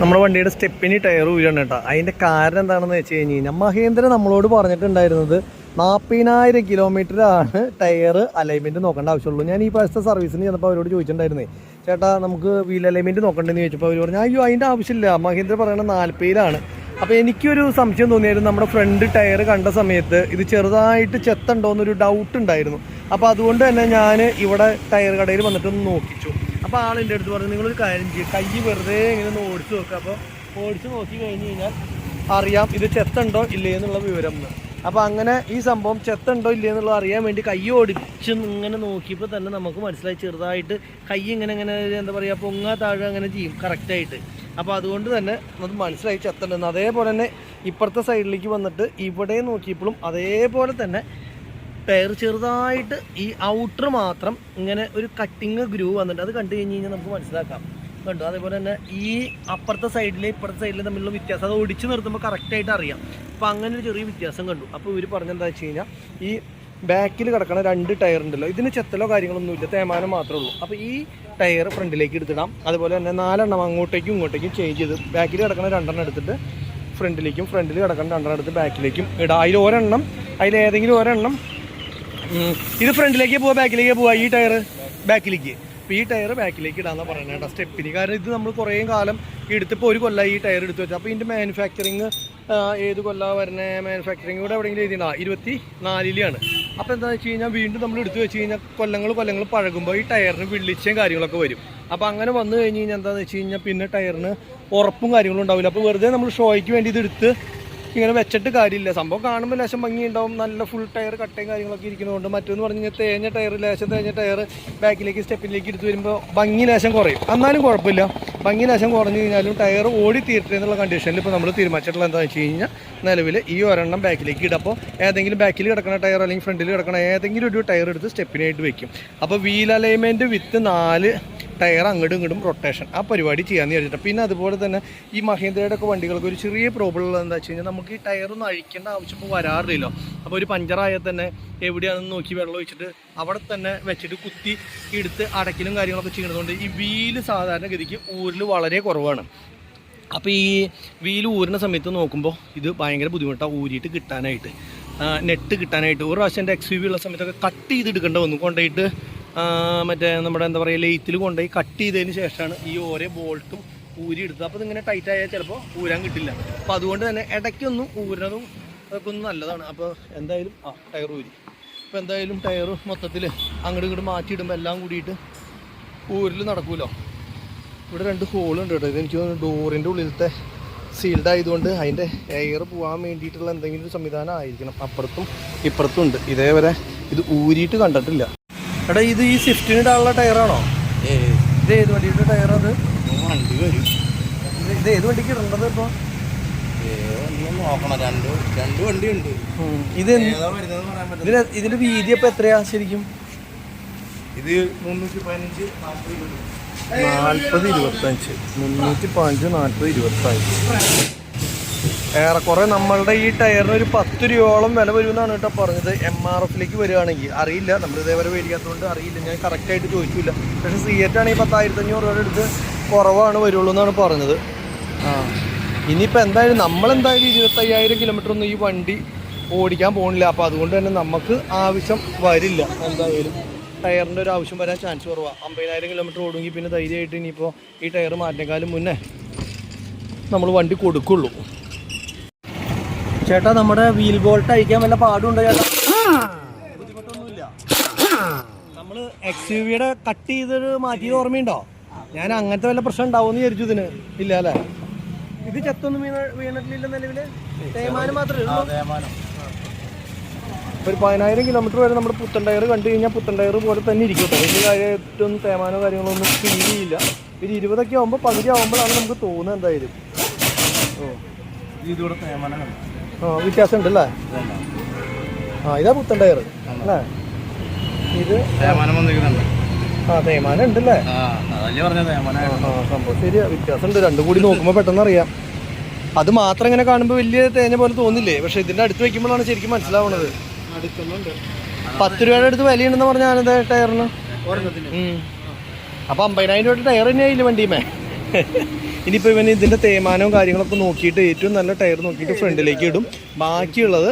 നമ്മുടെ വണ്ടിയുടെ സ്റ്റെപ്പിന് ടയർ വീഴണം കേട്ടോ. അതിന്റെ കാരണം എന്താണെന്ന് വെച്ച് കഴിഞ്ഞ് കഴിഞ്ഞാൽ മഹേന്ദ്ര നമ്മളോട് പറഞ്ഞിട്ടുണ്ടായിരുന്നത് നാൽപ്പതിനായിരം കിലോമീറ്റർ ആണ് ടയർ അലൈൻമെന്റ് നോക്കേണ്ട ആവശ്യമുള്ളൂ. ഞാൻ ഈ പ്രാവശ്യത്തെ സർവീസിന് ചെന്നപ്പോൾ അവരോട് ചോദിച്ചിട്ടുണ്ടായിരുന്നേ ചേട്ടാ നമുക്ക് വീൽ അലൈൻമെന്റ് നോക്കണ്ടെന്ന് ചോദിച്ചപ്പോൾ അവർ പറഞ്ഞു അയ്യോ അതിന്റെ ആവശ്യമില്ല. മഹേന്ദ്ര പറയണത് നാൽപ്പതിലാണ് അപ്പോൾ എനിക്കൊരു സംശയം തോന്നിയായിരുന്നു നമ്മുടെ ഫ്രണ്ട് ടയർ കണ്ട സമയത്ത് ഇത് ചെറുതായിട്ട് ചെത്തുണ്ടോയെന്നൊരു ഡൗട്ട് ഉണ്ടായിരുന്നു. അപ്പോൾ അതുകൊണ്ട് തന്നെ ഞാൻ ഇവിടെ ടയർ കടയിൽ വന്നിട്ടൊന്ന് നോക്കിച്ചു. അപ്പോൾ ആൾ എന്റെ അടുത്ത് പറഞ്ഞു നിങ്ങളൊരു കാര്യം ചെയ്യും. കൈ വെറുതെ ഇങ്ങനെ ഒന്ന് ഓടിച്ച് നോക്കുക അപ്പോൾ ഓടിച്ച് നോക്കി കഴിഞ്ഞ് കഴിഞ്ഞാൽ അറിയാം ഇത് ചെത്തുണ്ടോ ഇല്ലേ എന്നുള്ള വിവരം അപ്പോൾ അങ്ങനെ ഈ സംഭവം ചെത്തുണ്ടോ ഇല്ലേ എന്നുള്ളത് അറിയാൻ വേണ്ടി കൈ ഓടിച്ച് ഇങ്ങനെ നോക്കിയപ്പോൾ തന്നെ നമുക്ക് മനസ്സിലായി ചെറുതായിട്ട് കൈ ഇങ്ങനെ ഇങ്ങനെ എന്താ പറയുക പൊങ്ങാ താഴെ അങ്ങനെ ചെയ്യും കറക്റ്റായിട്ട് അപ്പോൾ അതുകൊണ്ട് തന്നെ അത് മനസ്സിലായി ചെത്തുണ്ടെന്ന്. അതേപോലെ തന്നെ ഇപ്പുറത്തെ സൈഡിലേക്ക് വന്നിട്ട് ഇവിടെ നോക്കിയപ്പോഴും അതേപോലെ തന്നെ ടയർ ചെറുതായിട്ട് ഈ ഔട്ടർ മാത്രം ഇങ്ങനെ ഒരു കട്ടിങ് ഗ്രൂ വന്നിട്ട് അത് കണ്ടു കഴിഞ്ഞ് കഴിഞ്ഞാൽ നമുക്ക് മനസ്സിലാക്കാം. കണ്ടു? അതേപോലെ തന്നെ ഈ അപ്പുറത്തെ സൈഡിലെ ഇപ്പുറത്തെ സൈഡിലെ തമ്മിലുള്ള വ്യത്യാസം അത് ഒടിച്ച് നിർത്തുമ്പോൾ കറക്റ്റായിട്ട് അറിയാം. അപ്പോൾ അങ്ങനെ ഒരു ചെറിയ വ്യത്യാസം കണ്ടു. അപ്പോൾ ഇവർ പറഞ്ഞെന്താ വെച്ച് കഴിഞ്ഞാൽ ഈ ബാക്കിൽ കിടക്കണ രണ്ട് ടയർ ഉണ്ടല്ലോ. ഇതിന് ചെത്തലോ കാര്യങ്ങളൊന്നുമില്ല തേമാനം മാത്രമേ ഉള്ളൂ. അപ്പോൾ ഈ ടയർ ഫ്രണ്ടിലേക്ക് എടുത്തിടാം. അതുപോലെ തന്നെ നാലെണ്ണം അങ്ങോട്ടേക്കും ഇങ്ങോട്ടേക്കും ചേഞ്ച് ചെയ്ത് ബാക്കിൽ കിടക്കണ രണ്ടെണ്ണം എടുത്തിട്ട് ഫ്രണ്ടിലേക്കും ഫ്രണ്ടിൽ കിടക്കുന്ന രണ്ടെണ്ണം എടുത്ത് ബാക്കിലേക്കും ഇടാം. അതിൽ ഒരെണ്ണം അതിൽ ഏതെങ്കിലും ഒരെണ്ണം. ഇത് ഫ്രണ്ടിലേക്ക് പോവാ ബാക്കിലേക്ക് പോവാ. ഈ ടയർ ബാക്കിലേക്ക്. അപ്പോൾ ഈ ടയർ ബാക്കിലേക്ക് ഇടാന്ന് പറയുന്നത് കേട്ടോ സ്റ്റെപ്പിന്. കാരണം ഇത് നമ്മൾ കുറേ കാലം എടുത്തിപ്പോൾ ഒരു കൊല്ലം ഈ ടയർ എടുത്തു വെച്ചാൽ അപ്പോൾ ഇതിന്റെ മാനുഫാക്ചറിങ് ഏത് കൊല്ലം വരുന്ന മാനുഫാക്ചറിങ് കൂടെ എവിടെയെങ്കിലും എഴുതിയിട്ടുണ്ടോ? ഇരുപത്തി നാലിലാണ് അപ്പോൾ എന്താണെന്ന് വെച്ച് കഴിഞ്ഞാൽ വീണ്ടും നമ്മൾ എടുത്തു വെച്ച് കഴിഞ്ഞാൽ കൊല്ലങ്ങൾ കൊല്ലങ്ങൾ പഴകുമ്പോൾ ഈ ടയറിന് വിളിച്ചയും കാര്യങ്ങളൊക്കെ വരും. അപ്പോൾ അങ്ങനെ വന്നു കഴിഞ്ഞ് കഴിഞ്ഞാൽ എന്താണെന്ന് വെച്ച് കഴിഞ്ഞാൽ പിന്നെ ടയറിന് ഉറപ്പും കാര്യങ്ങളും ഉണ്ടാവില്ല. അപ്പോൾ വെറുതെ നമ്മൾ ഷോയ്ക്ക് വേണ്ടി ഇത് എടുത്ത് ഇങ്ങനെ വെച്ചിട്ട് കാര്യമില്ല. സംഭവം കാണുമ്പോൾ ലേശം ഭംഗിയുണ്ടാവും. നല്ല ഫുൾ ടയർ കട്ടയും കാര്യങ്ങളൊക്കെ ഇരിക്കുന്നതുകൊണ്ട് മറ്റൊന്ന് പറഞ്ഞു കഴിഞ്ഞാൽ തേഞ്ഞ ടയർ ലേശം തേഞ്ഞ ടയർ ബാക്കിലേക്ക് സ്റ്റെപ്പിലേക്ക് എടുത്ത് വരുമ്പോൾ ഭംഗി ലേശം കുറയും. എന്നാലും കുഴപ്പമില്ല. ഭംഗി ലേശം കുറഞ്ഞു കഴിഞ്ഞാലും ടയർ ഓടി തീരട്ടെ എന്നുള്ള കണ്ടീഷനിൽ ഇപ്പോൾ നമ്മൾ തീരുമാനിച്ചിട്ടുള്ള എന്താണെന്ന് വെച്ച് കഴിഞ്ഞാൽ നിലവിൽ ഈ ഒരെണ്ണം ബാക്കിലേക്ക് ഇടും. അപ്പോൾ ഏതെങ്കിലും ബാക്കിൽ കിടക്കുന്ന ടയർ അല്ലെങ്കിൽ ഫ്രണ്ടിൽ കിടക്കുന്ന ഏതെങ്കിലും ഒരു ടയർ എടുത്ത് സ്റ്റെപ്പിനായിട്ട് വെക്കും. അപ്പോൾ വീൽ അലൈൻമെന്റ് വിത്ത് നാല് ടയർ അങ്ങോട്ടും ഇങ്ങോട്ടും റൊട്ടേഷൻ ആ പരിപാടി ചെയ്യാമെന്ന് വിചാരിച്ചിട്ട്. പിന്നെ അതുപോലെ തന്നെ ഈ മഹീന്ദ്രയുടെ ഒക്കെ വണ്ടികൾക്ക് ഒരു ചെറിയ പ്രോബ്ലം ഉള്ളത് എന്താ വെച്ച് കഴിഞ്ഞാൽ നമുക്ക് ഈ ടയർ ഒന്ന് അഴിക്കേണ്ട ആവശ്യം ഇപ്പോൾ വരാറില്ലല്ലോ. അപ്പോൾ ഒരു പഞ്ചറായാൽ തന്നെ എവിടെയാണെന്ന് നോക്കി വെള്ളം ഒഴിച്ചിട്ട് അവിടെ തന്നെ വെച്ചിട്ട് കുത്തി എടുത്ത് അടയ്ക്കലും കാര്യങ്ങളൊക്കെ ചെയ്യുന്നതുകൊണ്ട് ഈ വീൽ സാധാരണഗതിക്ക് ഊരിൽ വളരെ കുറവാണ്. അപ്പോൾ ഈ വീൽ ഊരുന്ന സമയത്ത് നോക്കുമ്പോൾ ഇത് ഭയങ്കര ബുദ്ധിമുട്ടാണ് ഊരിയിട്ട് കിട്ടാനായിട്ട്. നെറ്റ് കിട്ടാനായിട്ട്. ഒരു പ്രാവശ്യം എന്റെ എക്സ് വി ഉള്ള സമയത്തൊക്കെ കട്ട് ചെയ്ത് എടുക്കേണ്ട വന്നു. കൊണ്ടുപോയിട്ട് മറ്റേ നമ്മുടെ എന്താ പറയുക ലെയ്ത്തിൽ കൊണ്ടുപോയി കട്ട് ചെയ്തതിന് ശേഷമാണ് ഈ ഓരോ ബോൾട്ടും ഊരി എടുത്തത്. അപ്പോൾ ഇതിങ്ങനെ ടൈറ്റ് ആയാൽ ചിലപ്പോൾ ഊരാൻ കിട്ടില്ല. അപ്പോൾ അതുകൊണ്ട് തന്നെ ഇടയ്ക്കൊന്നും ഊരണതും അതൊക്കെ ഒന്നും നല്ലതാണ്. അപ്പോൾ എന്തായാലും ആ ടയർ ഊരി. അപ്പോൾ എന്തായാലും ടയർ മൊത്തത്തിൽ അങ്ങോട്ട് ഇങ്ങോട്ട് മാറ്റിയിടുമ്പോൾ എല്ലാം കൂടിയിട്ട് ഊരിൽ നടക്കുമല്ലോ ഇവിടെ രണ്ട് ഹോളുണ്ട് കേട്ടോ. ഇത് എനിക്ക് തോന്നുന്നു ഡോറിന്റെ ഉള്ളിലത്തെ സീൽഡ് ആയതുകൊണ്ട് അതിന്റെ എയർ പോകാൻ വേണ്ടിയിട്ടുള്ള എന്തെങ്കിലും ഒരു സംവിധാനം ആയിരിക്കണം. അപ്പുറത്തും ഇപ്പുറത്തും ഉണ്ട്. ഇതേവരെ ഇത് ഊരിയിട്ട് കണ്ടിട്ടില്ല. എടാ ഇത് ഈ സ്വിഫ്റ്റിന് ഇടാനുള്ള ടയറാണോ? ഇത് ഏത് വണ്ടിയുടെ ടയർ അത് വണ്ടി വരും. ഇത് ഏത് വണ്ടിക്ക് ഇടേണ്ടത് ഇപ്പോൾ ഇതിന്റെ ഇത് വീതി അപ്പൊ എത്രയാ ശരിക്കും? ഇത് മുന്നൂറ്റി പതിനഞ്ച് നാൽപ്പത് ഇരുപത്തഞ്ച്. മുന്നൂറ്റി പതിനഞ്ച് നാൽപ്പത് ഇരുപത്തഞ്ച്. ഏറെക്കുറെ നമ്മളുടെ ഈ ടയറിന് ഒരു പത്ത് രൂപയോളം വില വരുമെന്നാണ് കേട്ടോ പറഞ്ഞത്. എം ആർ എഫിലേക്ക് വരികയാണെങ്കിൽ. അറിയില്ല. നമ്മൾ ഇതേവരെ മേടിക്കാത്തതുകൊണ്ട് അറിയില്ല. ഞാൻ കറക്റ്റായിട്ട് ചോദിച്ചില്ല. പക്ഷേ സിയറ്റ് ആണെങ്കിൽ പത്തായിരത്തി അഞ്ഞൂറ് രൂപയുടെ അടുത്ത് കുറവാണ് വരുള്ളൂ എന്നാണ് പറഞ്ഞത്. ആ. ഇനിയിപ്പോൾ എന്തായാലും നമ്മളെന്തായാലും ഇരുപത്തയ്യായിരം കിലോമീറ്റർ ഒന്നും ഈ വണ്ടി ഓടിക്കാൻ പോകണില്ല അപ്പോൾ അതുകൊണ്ട് തന്നെ നമുക്ക് ആവശ്യം വരില്ല. എന്തായാലും ടയറിന്റെ ഒരു ആവശ്യം വരാൻ ചാൻസ് കുറവാണ് അമ്പതിനായിരം കിലോമീറ്റർ ഓടുമെങ്കിൽ പിന്നെ ധൈര്യമായിട്ട് ഇനിയിപ്പോൾ ഈ ടയർ മാറ്റിനേക്കാളും മുന്നേ നമ്മൾ വണ്ടി കൊടുക്കുള്ളൂ. ചേട്ടാ നമ്മുടെ വീൽ ബോൾട്ട് അയക്കാൻ വല്ല പാടുണ്ടോ ചേട്ടാ? ബുദ്ധിമുട്ടൊന്നുമില്ല. നമ്മൾ എക്സ് യു വിയുടെ കട്ട് ചെയ്തൊരു മാറ്റിയത് ഓർമ്മയുണ്ടോ? ഞാൻ അങ്ങനത്തെ വല്ല പ്രശ്നം ഉണ്ടാവുമെന്ന് വിചാരിച്ചു ഇതിന്. ഇല്ല അല്ലേ? ഇത് ചത്തൊന്നും വീണ വീണിട്ടില്ല നിലവിൽ? തേമാനം മാത്രമേ ഒരു പതിനായിരം കിലോമീറ്റർ വരെ നമ്മുടെ പുത്തൻ ടയർ കണ്ടു കഴിഞ്ഞാൽ പുത്തൻ ടയർ പോലെ തന്നെ ഇരിക്കും വലിയ കാര്യമായിട്ടൊന്നും തേമാനോ കാര്യങ്ങളോ ഒന്നും ഫീൽ ചെയ്യില്ല. ഒരു ഇരുപതൊക്കെ ആകുമ്പോൾ പകുതി ആകുമ്പോഴാണ് നമുക്ക് തോന്നുന്നത് എന്തായാലും. ഓ. ഇതിലൂടെ തേമാനം കണ്ടു. ആ വ്യത്യാസം ഉണ്ട് അല്ലേ ആ ഇതാ പുത്തൻ ടയർ അല്ലേ? ഇത് ആ തേമാനം ഉണ്ടല്ലേ? പറഞ്ഞ സംഭവം ശരിയാ വ്യത്യാസം ഉണ്ട് രണ്ടും കൂടി നോക്കുമ്പോൾ പെട്ടെന്ന് അറിയാം അത് മാത്രം ഇങ്ങനെ കാണുമ്പോൾ വലിയ തേഞ്ഞ പോലെ തോന്നില്ലേ? പക്ഷെ ഇതിന്റെ അടുത്ത് വെക്കുമ്പോഴാണ് ശരിക്കും മനസ്സിലാവുന്നത് പത്ത് രൂപയുടെ അടുത്ത് വിലയുണ്ടെന്ന് പറഞ്ഞാൽ ഞാനിത് ടയറിന്. അപ്പൊ അമ്പതിനായിരം രൂപയുടെ ടയർ തന്നെയായില്ല വണ്ടിയുമേ ഇനിയിപ്പോൾ ഇവൻ ഇതിന്റെ തേമാനവും കാര്യങ്ങളൊക്കെ നോക്കിയിട്ട് ഏറ്റവും നല്ല ടയർ നോക്കിയിട്ട് ഫ്രണ്ടിലേക്ക് ഇടും. ബാക്കിയുള്ളത്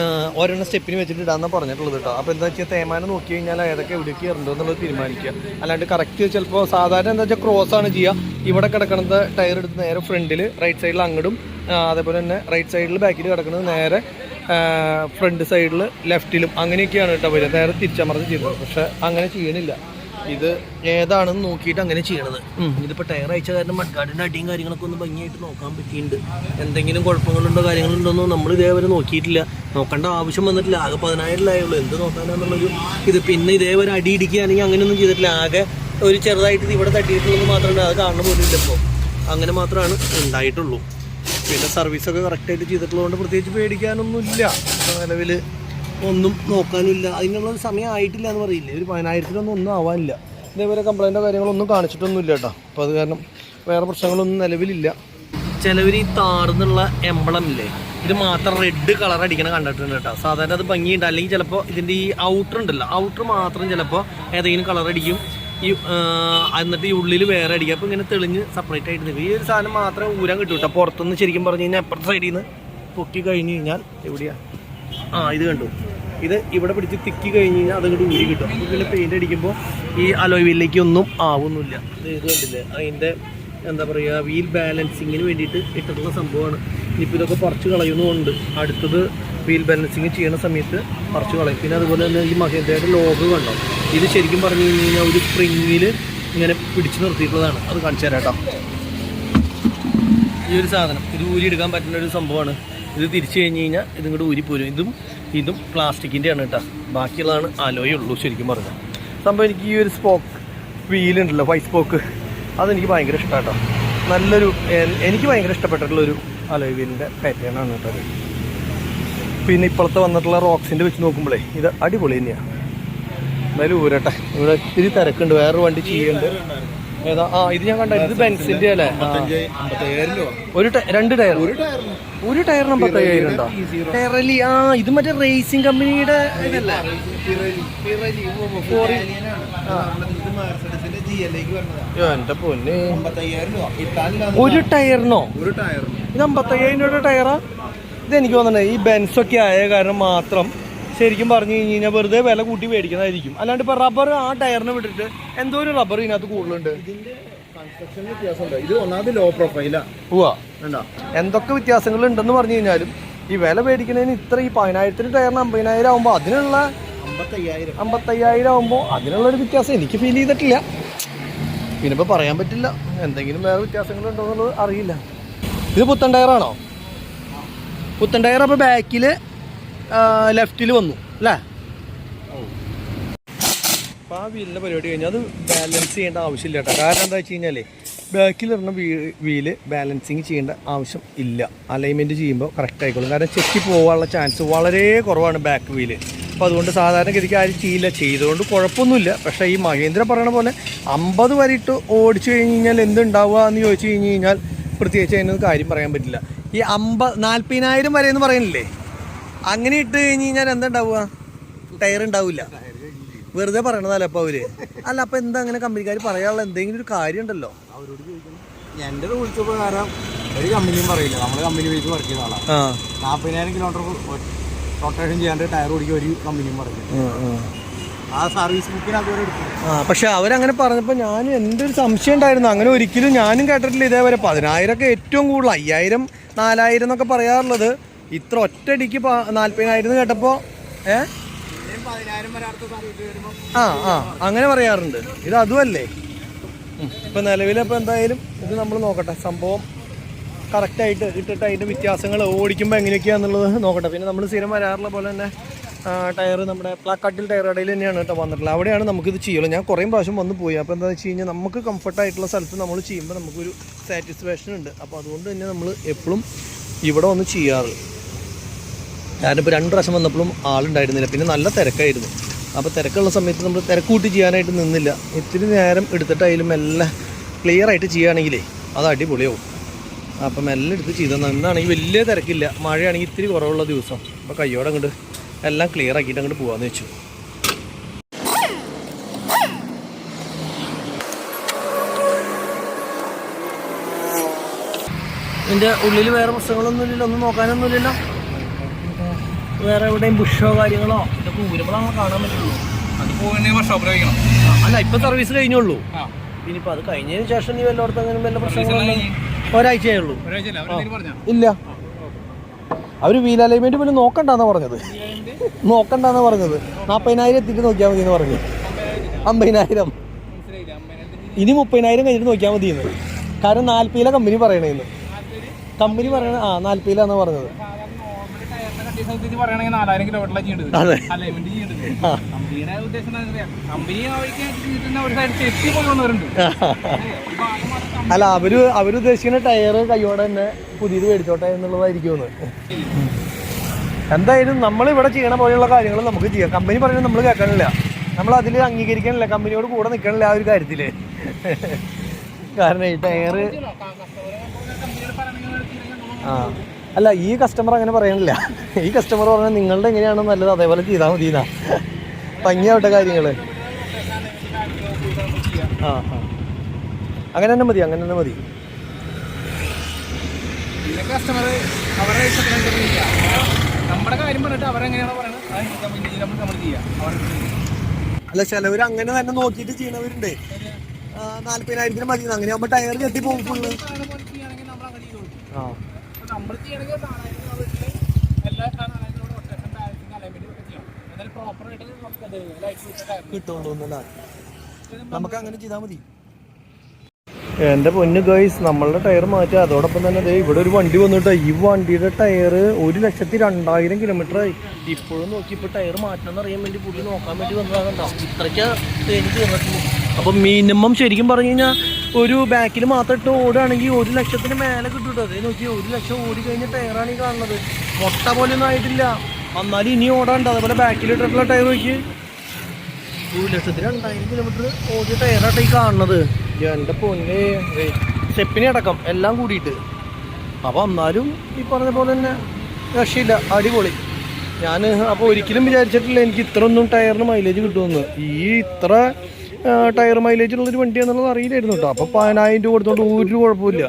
ആ, ഒരെണ്ണം സ്റ്റെപ്പിന് വെച്ചിട്ട് ഇടാന്ന് പറഞ്ഞിട്ടുള്ളത് കേട്ടോ. അപ്പോൾ എന്താ വെച്ചാൽ തേമാനം നോക്കി കഴിഞ്ഞാൽ ഏതൊക്കെ എവിടേക്ക് ഇറണ്ടോ എന്നുള്ളത് തീരുമാനിക്കുക. അല്ലാണ്ട് കറക്റ്റ് ചിലപ്പോൾ സാധാരണ എന്താ വെച്ചാൽ ക്രോസ് ആണ് ചെയ്യുക ഇവിടെ കിടക്കുന്നത് ടയർ എടുത്ത് നേരെ ഫ്രണ്ടിൽ റൈറ്റ് സൈഡിൽ അങ്ങടും അതേപോലെ തന്നെ റൈറ്റ് സൈഡിൽ ബാക്കിൽ കിടക്കുന്നത് നേരെ ഫ്രണ്ട് സൈഡിൽ ലെഫ്റ്റിലും അങ്ങനെയൊക്കെയാണ് കേട്ടോ വരിക. നേരെ തിരിച്ചമർന്ന് ചെയ്യുന്നത് പക്ഷേ അങ്ങനെ ചെയ്യണില്ല. ഇത് ഏതാണെന്ന് നോക്കിയിട്ട് അങ്ങനെ ചെയ്യണത്. ഇതിപ്പോൾ ഇതിപ്പോ ടയർ അയച്ച കാരണം മഡ്ഗാർഡിന്റെ അടിയും കാര്യങ്ങളൊക്കെ ഒന്ന് ഭംഗിയായിട്ട് നോക്കാൻ പറ്റിയിട്ടുണ്ട്. എന്തെങ്കിലും കുഴപ്പങ്ങളുണ്ടോ കാര്യങ്ങളുണ്ടോന്നോ നമ്മൾ ഇതേവരെ നോക്കിയിട്ടില്ല. നോക്കേണ്ട ആവശ്യം വന്നിട്ടില്ല. ആകെ പതിനായിരത്തിലായുള്ളൂ എന്ത് നോക്കാനാണെന്നുള്ളൊരു ഇത്. പിന്നെ ഇതേവരെ അടി ഇടിക്കുകയാണെങ്കിൽ അങ്ങനെയൊന്നും ചെയ്തിട്ടില്ല. ആകെ ഒരു ചെറുതായിട്ട് ഇത് ഇവിടെ തട്ടിയിട്ടുള്ളത് മാത്രമേ അത് കാണുന്ന പോലും ഇല്ല ഇപ്പോൾ അങ്ങനെ മാത്രമാണ് ഉണ്ടായിട്ടുള്ളൂ. പിന്നെ സർവീസൊക്കെ കറക്റ്റായിട്ട് ചെയ്തിട്ടുള്ളതുകൊണ്ട് പ്രത്യേകിച്ച് പേടിക്കാനൊന്നുമില്ല. നിലവിൽ ഒന്നും നോക്കാനില്ല. അതിനുള്ള സമയം ആയിട്ടില്ല എന്ന് പറയില്ലേ? ഒരു പതിനായിരത്തിനൊന്നും ഒന്നും ആവാനില്ല. ഇതേപോലെ കംപ്ലൈന്റോ കാര്യങ്ങളൊന്നും കാണിച്ചിട്ടൊന്നുമില്ല കേട്ടോ. അപ്പോൾ അത് കാരണം വേറെ പ്രശ്നങ്ങളൊന്നും നിലവിലില്ല. ചിലവർ ഈ താർന്നുള്ള എംബളം ഇല്ലേ? ഇത് മാത്രം റെഡ് കളർ അടിക്കണ കണ്ടിട്ടുണ്ട് കേട്ടോ. സാധാരണ അത് ഭംഗിയുണ്ട്. അല്ലെങ്കിൽ ചിലപ്പോൾ ഇതിന്റെ ഈ ഔട്ടർ ഉണ്ടല്ലോ. ഔട്ടർ മാത്രം ചിലപ്പോൾ ഏതെങ്കിലും കളർ അടിക്കും. ഈ എന്നിട്ട് ഈ ഉള്ളിൽ വേറെ അടിക്കുക അപ്പോൾ ഇങ്ങനെ തെളിഞ്ഞ് സെപ്പറേറ്റ് ആയിട്ട് നിൽക്കും ഈ ഒരു സാധനം മാത്രമേ ഊരാൻ കിട്ടും കേട്ടോ. പുറത്തുനിന്ന് ശരിക്കും പറഞ്ഞു കഴിഞ്ഞാൽ അപ്പുറത്തെ സൈഡിൽ നിന്ന് പൊക്കി കഴിഞ്ഞ് കഴിഞ്ഞാൽ എവിടെയാ? ആ ഇത് കണ്ടു. ഇത് ഇവിടെ പിടിച്ച് തിക്കി കഴിഞ്ഞ് കഴിഞ്ഞാൽ അതങ്ങോട്ട് ഊരി കിട്ടും. അപ്പോൾ പിന്നെ പെയിന്റ് അടിക്കുമ്പോൾ ഈ അലോയ് വീലിലേക്ക് ഒന്നും ആവുന്നില്ല. ഇത് ഇത് കണ്ടില്ലേ? അതിന്റെ എന്താ പറയുക വീൽ ബാലൻസിങ്ങിന് വേണ്ടിയിട്ട് ഇട്ടിട്ടുള്ള സംഭവമാണ്. ഇനിയിപ്പോൾ ഇതൊക്കെ പറിച്ച് കളയുന്നുമുണ്ട് അടുത്തത് വീൽ ബാലൻസിങ് ചെയ്യുന്ന സമയത്ത് പറിച്ച് കളയും. പിന്നെ അതുപോലെ തന്നെ ഈ മഹേന്ദ്രയുടെ ലോഗ് കണ്ടോ? ഇത് ശരിക്കും പറഞ്ഞു കഴിഞ്ഞ് കഴിഞ്ഞാൽ ഒരു സ്പ്രിങ്ങിൽ ഇങ്ങനെ പിടിച്ചു നിർത്തിയിട്ടുള്ളതാണ്. അത് കാണിച്ചു തരാം കേട്ടോ. ഈ ഒരു സാധനം. ഇത് ഊരി എടുക്കാൻ പറ്റുന്ന ഒരു സംഭവമാണ്. ഇത് തിരിച്ചു കഴിഞ്ഞ് കഴിഞ്ഞാൽ ഇതും കൂടെ ഊരിപ്പോരും ഇതും ഇതും പ്ലാസ്റ്റിക്കിന്റെയാണ് കേട്ടോ. ബാക്കിയുള്ളതാണ് അലോയേ ഉള്ളൂ ശരിക്കും പറഞ്ഞാൽ സംഭവം എനിക്ക് ഈ ഒരു സ്പോക്ക് വീലുണ്ടല്ലോ വൈറ്റ് സ്പോക്ക് അതെനിക്ക് ഭയങ്കര ഇഷ്ടമാണ് കേട്ടോ നല്ലൊരു എനിക്ക് ഭയങ്കര ഇഷ്ടപ്പെട്ടിട്ടുള്ളൊരു അലോയ് വീലിന്റെ പാറ്റേണാണ് കേട്ടോ പിന്നെ ഇപ്പോഴത്തെ വന്നിട്ടുള്ള റോക്സിന്റെ വെച്ച് നോക്കുമ്പോഴേ ഇത് അടിപൊളി തന്നെയാണ് എന്തായാലും ഊരട്ടെ. ഇവിടെ ഇത്തിരി തിരക്കുണ്ട് വേറൊരു വണ്ടി ചെയ്യുന്നുണ്ട്. ഏതാ? ആ ഇത് ഞാൻ കണ്ട ഇത് ബെൻസിന്റെ അല്ലേ? രൂപ ഒരു രണ്ട് ടയർ. ഒരു ടയറിന് അമ്പത്തയ്യായിരം ഉണ്ടോ ടെറലി ആ ഇത് മറ്റേ റേസിംഗ് കമ്പനിയുടെ ഇതല്ലേ? എന്റെ പൊന്നെ. രൂപ. ഒരു ടയറിനോ? ഒരു ടയർ ഇത് അമ്പത്തയ്യായിരം രൂപയുടെ ടയറാ? ഇത് എനിക്ക് തോന്നണേ ഈ ബെൻസൊക്കെ ആയ കാരണം മാത്രം ശരിക്കും പറഞ്ഞു കഴിഞ്ഞ് കഴിഞ്ഞാൽ വെറുതെ വില കൂട്ടി മേടിക്കുന്നതായിരിക്കും. അല്ലാണ്ട് ഇപ്പൊ റബ്ബർ ആ ടയറിന് വിട്ടിട്ട് എന്തോ ഒരു റബ്ബർ ഇതിനകത്ത് കൂടുതലുണ്ട്. ഇത് ഒന്നാമത് ലോ എന്തൊക്കെ വ്യത്യാസങ്ങൾ ഉണ്ടെന്ന് പറഞ്ഞു കഴിഞ്ഞാലും ഈ വില മേടിക്കുന്നതിന് ഇത്ര ഈ പതിനായിരത്തിന് ടയറിന് അമ്പതിനായിരം ആകുമ്പോൾ അതിനുള്ള അമ്പത്തയ്യായിരം. ആവുമ്പോ അതിനുള്ള ഒരു വ്യത്യാസം എനിക്ക് ഫീൽ ചെയ്തിട്ടില്ല. പിന്നെ ഇപ്പോൾ പറയാൻ പറ്റില്ല. എന്തെങ്കിലും വേറെ വ്യത്യാസങ്ങളുണ്ടോ എന്നുള്ളത് അറിയില്ല. ഇത് പുത്തൻ ടയറാണോ? പുത്തൻ ടയർ അപ്പോൾ ബാക്കിൽ ലെഫ്റ്റിൽ വന്നു അല്ലേ? അപ്പോൾ ആ വീലിന്റെ പരിപാടി കഴിഞ്ഞാൽ അത് ബാലൻസ് ചെയ്യേണ്ട ആവശ്യമില്ല കേട്ടോ. കാരണം എന്താ വെച്ച് കഴിഞ്ഞാൽ ബാക്കിലിടുന്ന വീ വീൽ ബാലൻസിങ് ചെയ്യേണ്ട ആവശ്യം ഇല്ല. അലൈൻമെന്റ് ചെയ്യുമ്പോൾ കറക്റ്റ് ആയിക്കോളും. കാരണം ചെക്കി പോകാനുള്ള ചാൻസ് വളരെ കുറവാണ് ബാക്ക് വീൽ. അപ്പോൾ അതുകൊണ്ട് സാധാരണഗതിക്ക് ആരും ചെയ്യില്ല. ചെയ്തുകൊണ്ട് കുഴപ്പമൊന്നുമില്ല. പക്ഷേ ഈ മഹേന്ദ്ര പറയണ പോലെ അമ്പത് വരെ ഇട്ട് ഓടിച്ചു കഴിഞ്ഞ് കഴിഞ്ഞാൽ എന്തുണ്ടാവുക എന്ന് ചോദിച്ചു കഴിഞ്ഞ് കഴിഞ്ഞാൽ പ്രത്യേകിച്ച് അതിനൊന്നും കാര്യം പറയാൻ പറ്റില്ല. ഈ അമ്പ നാൽപ്പതിനായിരം വരെ എന്ന് പറയുന്നില്ലേ? അങ്ങനെ ഇട്ട് കഴിഞ്ഞ് കഴിഞ്ഞാൽ എന്താ ഉണ്ടാവുക ടയർ ഉണ്ടാവില്ല വെറുതെ പറയണതല്ല അപ്പൊ അവർ? അല്ല അപ്പൊ എന്താ അങ്ങനെ കമ്പനിക്കാർ പറയാനുള്ള എന്തെങ്കിലും ഒരു കാര്യം ഉണ്ടല്ലോ എന്റെ റൂൾസ് പ്രകാരം ഒരു കമ്പനിയും പറയില്ല. നമ്മൾ കമ്പനി വെച്ച് വർക്ക് ചെയ്ത ആളാണ് ആ. നാൽപ്പതിനായിരം കിലോമീറ്റർ റൊട്ടേഷൻ ചെയ്യാണ്ട് ടയർ ഓടിക്കുക ഒരു കമ്പനിയും പറയില്ല ആ സർവീസ് ബുക്കിന് അതുവരെ എടുക്കും. ആ പക്ഷെ അവരങ്ങനെ പറഞ്ഞപ്പോൾ ഞാൻ എന്റെ ഒരു സംശയം ഉണ്ടായിരുന്നു. അങ്ങനെ ഒരിക്കലും ഞാനും കേട്ടിട്ടില്ല ഇതേവരെ. പതിനായിരം ഒക്കെ ഏറ്റവും കൂടുതൽ അയ്യായിരം നാലായിരം എന്നൊക്കെ പറയാറുള്ളത്. ഇത്ര ഒറ്റടിക്ക് നാല്പതിനായിരുന്നു കേട്ടപ്പോൾ ഏ? ആ ആ അങ്ങനെ പറയാറുണ്ട്. ഇത് അതുമല്ലേ. ഇപ്പൊ നിലവിലിപ്പോൾ എന്തായാലും ഇത് നമ്മൾ നോക്കട്ടെ. സംഭവം കറക്റ്റായിട്ട് ഇട്ടിട്ട് അതിന്റെ വ്യത്യാസങ്ങൾ ഓടിക്കുമ്പോൾ എങ്ങനെയൊക്കെയാണെന്നുള്ളത് നോക്കട്ടെ. പിന്നെ നമ്മൾ സ്ഥിരം വരാറുള്ള പോലെ തന്നെ ടയർ നമ്മുടെ പ്ലാക്കാട്ടിൽ ടയർ ഇടയിൽ തന്നെയാണ് കേട്ടോ വന്നിട്ടുള്ളത്. അവിടെയാണ് നമുക്കിത് ചെയ്യുള്ളൂ. ഞാൻ കുറേ പ്രാവശ്യം വന്ന് പോയി. അപ്പോൾ എന്താണെന്ന് വെച്ച് കഴിഞ്ഞാൽ നമുക്ക് കംഫർട്ടായിട്ടുള്ള സ്ഥലത്ത് നമ്മൾ ചെയ്യുമ്പോൾ നമുക്കൊരു സാറ്റിസ്ഫാക്ഷൻ ഉണ്ട്. അപ്പോൾ അതുകൊണ്ട് തന്നെ നമ്മൾ എപ്പോഴും ഇവിടെ വന്ന് ചെയ്യാറ്. ഇപ്പോൾ രണ്ട് പ്രാവശ്യം വന്നപ്പോഴും ആളുണ്ടായിരുന്നില്ല. പിന്നെ നല്ല തിരക്കായിരുന്നു. അപ്പോൾ തിരക്കുള്ള സമയത്ത് നമ്മൾ തിരക്ക് കൂട്ടി ചെയ്യാനായിട്ട് നിന്നില്ല. ഇത്തിരി നേരം എടുത്തിട്ട് അതിലും മെല്ലെ ക്ലിയർ ആയിട്ട് ചെയ്യുകയാണെങ്കിലേ അത് അടിപൊളിയാവും. അപ്പം മെല്ലെ എടുത്ത് ചെയ്തെന്ന് ഇന്നാണെങ്കിൽ വലിയ തിരക്കില്ല. മഴയാണെങ്കിൽ ഇത്തിരി കുറവുള്ള ദിവസം. അപ്പോൾ കയ്യോടെ അങ്ങോട്ട് എല്ലാം ക്ലിയർ ആക്കിയിട്ട് അങ്ങോട്ട് പോകാമെന്ന് വെച്ചു. എന്റെ ഉള്ളിൽ വേറെ പ്രശ്നങ്ങളൊന്നുമില്ലല്ലോ? ഒന്നും നോക്കാനൊന്നുമില്ലല്ലോ? വേറെ എവിടെയും ബുഷോ കാര്യങ്ങളോ ഇതൊക്കെ ഊരുമ്പോഴാണ് കാണാൻ പറ്റുള്ളൂ? വർഷം അല്ല ഇപ്പൊ സർവീസ് കഴിഞ്ഞുള്ളൂ. ആ. ഇനിയിപ്പോ അത് കഴിഞ്ഞതിന് ശേഷം നീ വല്ലോടത്ത് അങ്ങനെ വല്ല പ്രശ്നങ്ങളൊന്നും ഒരാഴ്ചയേ ഉള്ളൂ ഇല്ല. അവർ വീൽ അലൈൻമെന്റ് പോലും നോക്കണ്ടെന്നാ പറഞ്ഞത്. നോക്കണ്ടെന്നാ പറഞ്ഞത്. നാപ്പതിനായിരം എത്തിയിട്ട് നോക്കിയാൽ മതി എന്ന് പറഞ്ഞു. അമ്പതിനായിരം. ഇനി മുപ്പതിനായിരം കഴിഞ്ഞിട്ട് നോക്കിയാൽ മതി എന്ന് കാരണം നാൽപ്പതിലെ കമ്പനി പറയണേന്ന്. കമ്പനി പറയണ ആ നാൽപ്പതിലാന്നാ പറഞ്ഞത്. നാലായിരം കിലോമീറ്ററിലാണ് ചെയ്യേണ്ടത്. അലൈൻമെന്റ് ചെയ്യേണ്ടത്. ആ. കമ്പനിയുടെ ഉദ്ദേശം കമ്പനി ഒരു സൈഡ് തെറ്റി അല്ല അവർ അവരുദ്ദേശിക്കുന്ന ടയർ കൈയോടെ തന്നെ പുതിയത് മേടിച്ചോട്ടെ എന്നുള്ളതായിരിക്കും എന്തായാലും നമ്മൾ ഇവിടെ ചെയ്യണ പോലെയുള്ള കാര്യങ്ങൾ നമുക്ക് ചെയ്യാം. കമ്പനി പറയുന്നത് നമ്മൾ കേൾക്കണില്ല നമ്മൾ അതിൽ അംഗീകരിക്കണില്ല കമ്പനിയോട് കൂടെ നിൽക്കണില്ല ആ ഒരു കാര്യത്തിൽ. കാരണം ഈ ടയർ ആ. അല്ല ഈ കസ്റ്റമർ അങ്ങനെ പറയണില്ല. ഈ കസ്റ്റമർ പറഞ്ഞാൽ നിങ്ങളുടെ എങ്ങനെയാണോ നല്ലത് അതേപോലെ ചെയ്താൽ മതി എന്നാ ഭംഗിയാവട്ടെ കാര്യങ്ങൾ ആ ആ. അങ്ങനെ തന്നെ മതി അങ്ങനെ തന്നെ മതി. കസ്റ്റമർ അവരുടെ നമ്മുടെ കാര്യം പറഞ്ഞിട്ട് അവരെങ്ങനെയാണോ പറയുന്നത് നമ്മൾ ചെയ്യാം. അല്ല ചിലവർ അങ്ങനെ തന്നെ നോക്കിയിട്ട് ചെയ്യണവരുണ്ട്. നാല്പതിനായിരത്തിന് മതി അങ്ങനെ ആകുമ്പോൾ ടയർ കെട്ടി പോകും ഫുള്ള് ആ. നമ്മൾ ചെയ്യണമെങ്കിൽ നാലായിരം രൂപ വീട്ടിൽ എല്ലാ നാലായിരം റൊട്ടേഷൻ ബാലൻസിങ് അലൈൻമെന്റ് ഒക്കെ ചെയ്യണം പ്രോപ്പർ നമുക്ക് ലൈറ്റ് കിട്ടുള്ളൂ നമുക്ക് അങ്ങനെ ചെയ്താൽ മതി. എന്റെ പൊന്ന് ഗൈസ് നമ്മളുടെ ടയർ മാറ്റി. അതോടൊപ്പം തന്നെ ദേ ഇവിടെ ഒരു വണ്ടി വന്നിട്ട്. ഈ വണ്ടിയുടെ ടയർ ഒരു ലക്ഷത്തി രണ്ടായിരം കിലോമീറ്റർ ആയി. ഇപ്പോഴും നോക്കി ഇപ്പൊ ടയർ മാറ്റണം എന്നറിയാൻ വേണ്ടി പുള്ളി നോക്കാൻ വേണ്ടി വന്നതാകണ്ടോ ഇത്രയ്ക്ക് തേഞ്ഞ് തീർന്നിട്ടുള്ളൂ അപ്പം മിനിമം ശരിക്കും പറഞ്ഞു കഴിഞ്ഞാൽ ഒരു ബാക്കിൽ മാത്രം ഇട്ട് ഓടുകയാണെങ്കിൽ ഒരു ലക്ഷത്തിന് മേലെ കിട്ടും അതേ നോക്കി ഒരു ലക്ഷം ഓടി കഴിഞ്ഞ ടയറാണ് ഈ കാണുന്നത്. മുട്ട പോലെയൊന്നും ആയിട്ടില്ല. എന്നാലും ഇനി ഓടാണ്ട്. അതേപോലെ ബാക്കിലിട്ടിട്ടുള്ള ടയർ നോക്കി ഒരു ലക്ഷത്തി രണ്ടായിരം കിലോമീറ്റർ ഓടിയ ടയറായിട്ട് ഈ കാണുന്നത്. എന്റെ പൊന്നെ. സ്റ്റെപ്പിനെ അടക്കം എല്ലാം കൂടിയിട്ട്. അപ്പോൾ എന്നാലും ഈ പറഞ്ഞ പോലെ തന്നെ രക്ഷയില്ല. അടിപൊളി. ഞാൻ അപ്പോൾ ഒരിക്കലും വിചാരിച്ചിട്ടില്ല എനിക്ക് ഇത്ര ഒന്നും ടയറിന് മൈലേജ് കിട്ടുമെന്ന്. ഈ ഇത്ര ടയർ മൈലേജ് ഉള്ളൊരു വണ്ടിയാണെന്നുള്ളത് അറിയില്ലായിരുന്നു കേട്ടോ അപ്പോൾ പതിനായിരം രൂപ കൊടുത്തോണ്ട് ഒരു കുഴപ്പമില്ല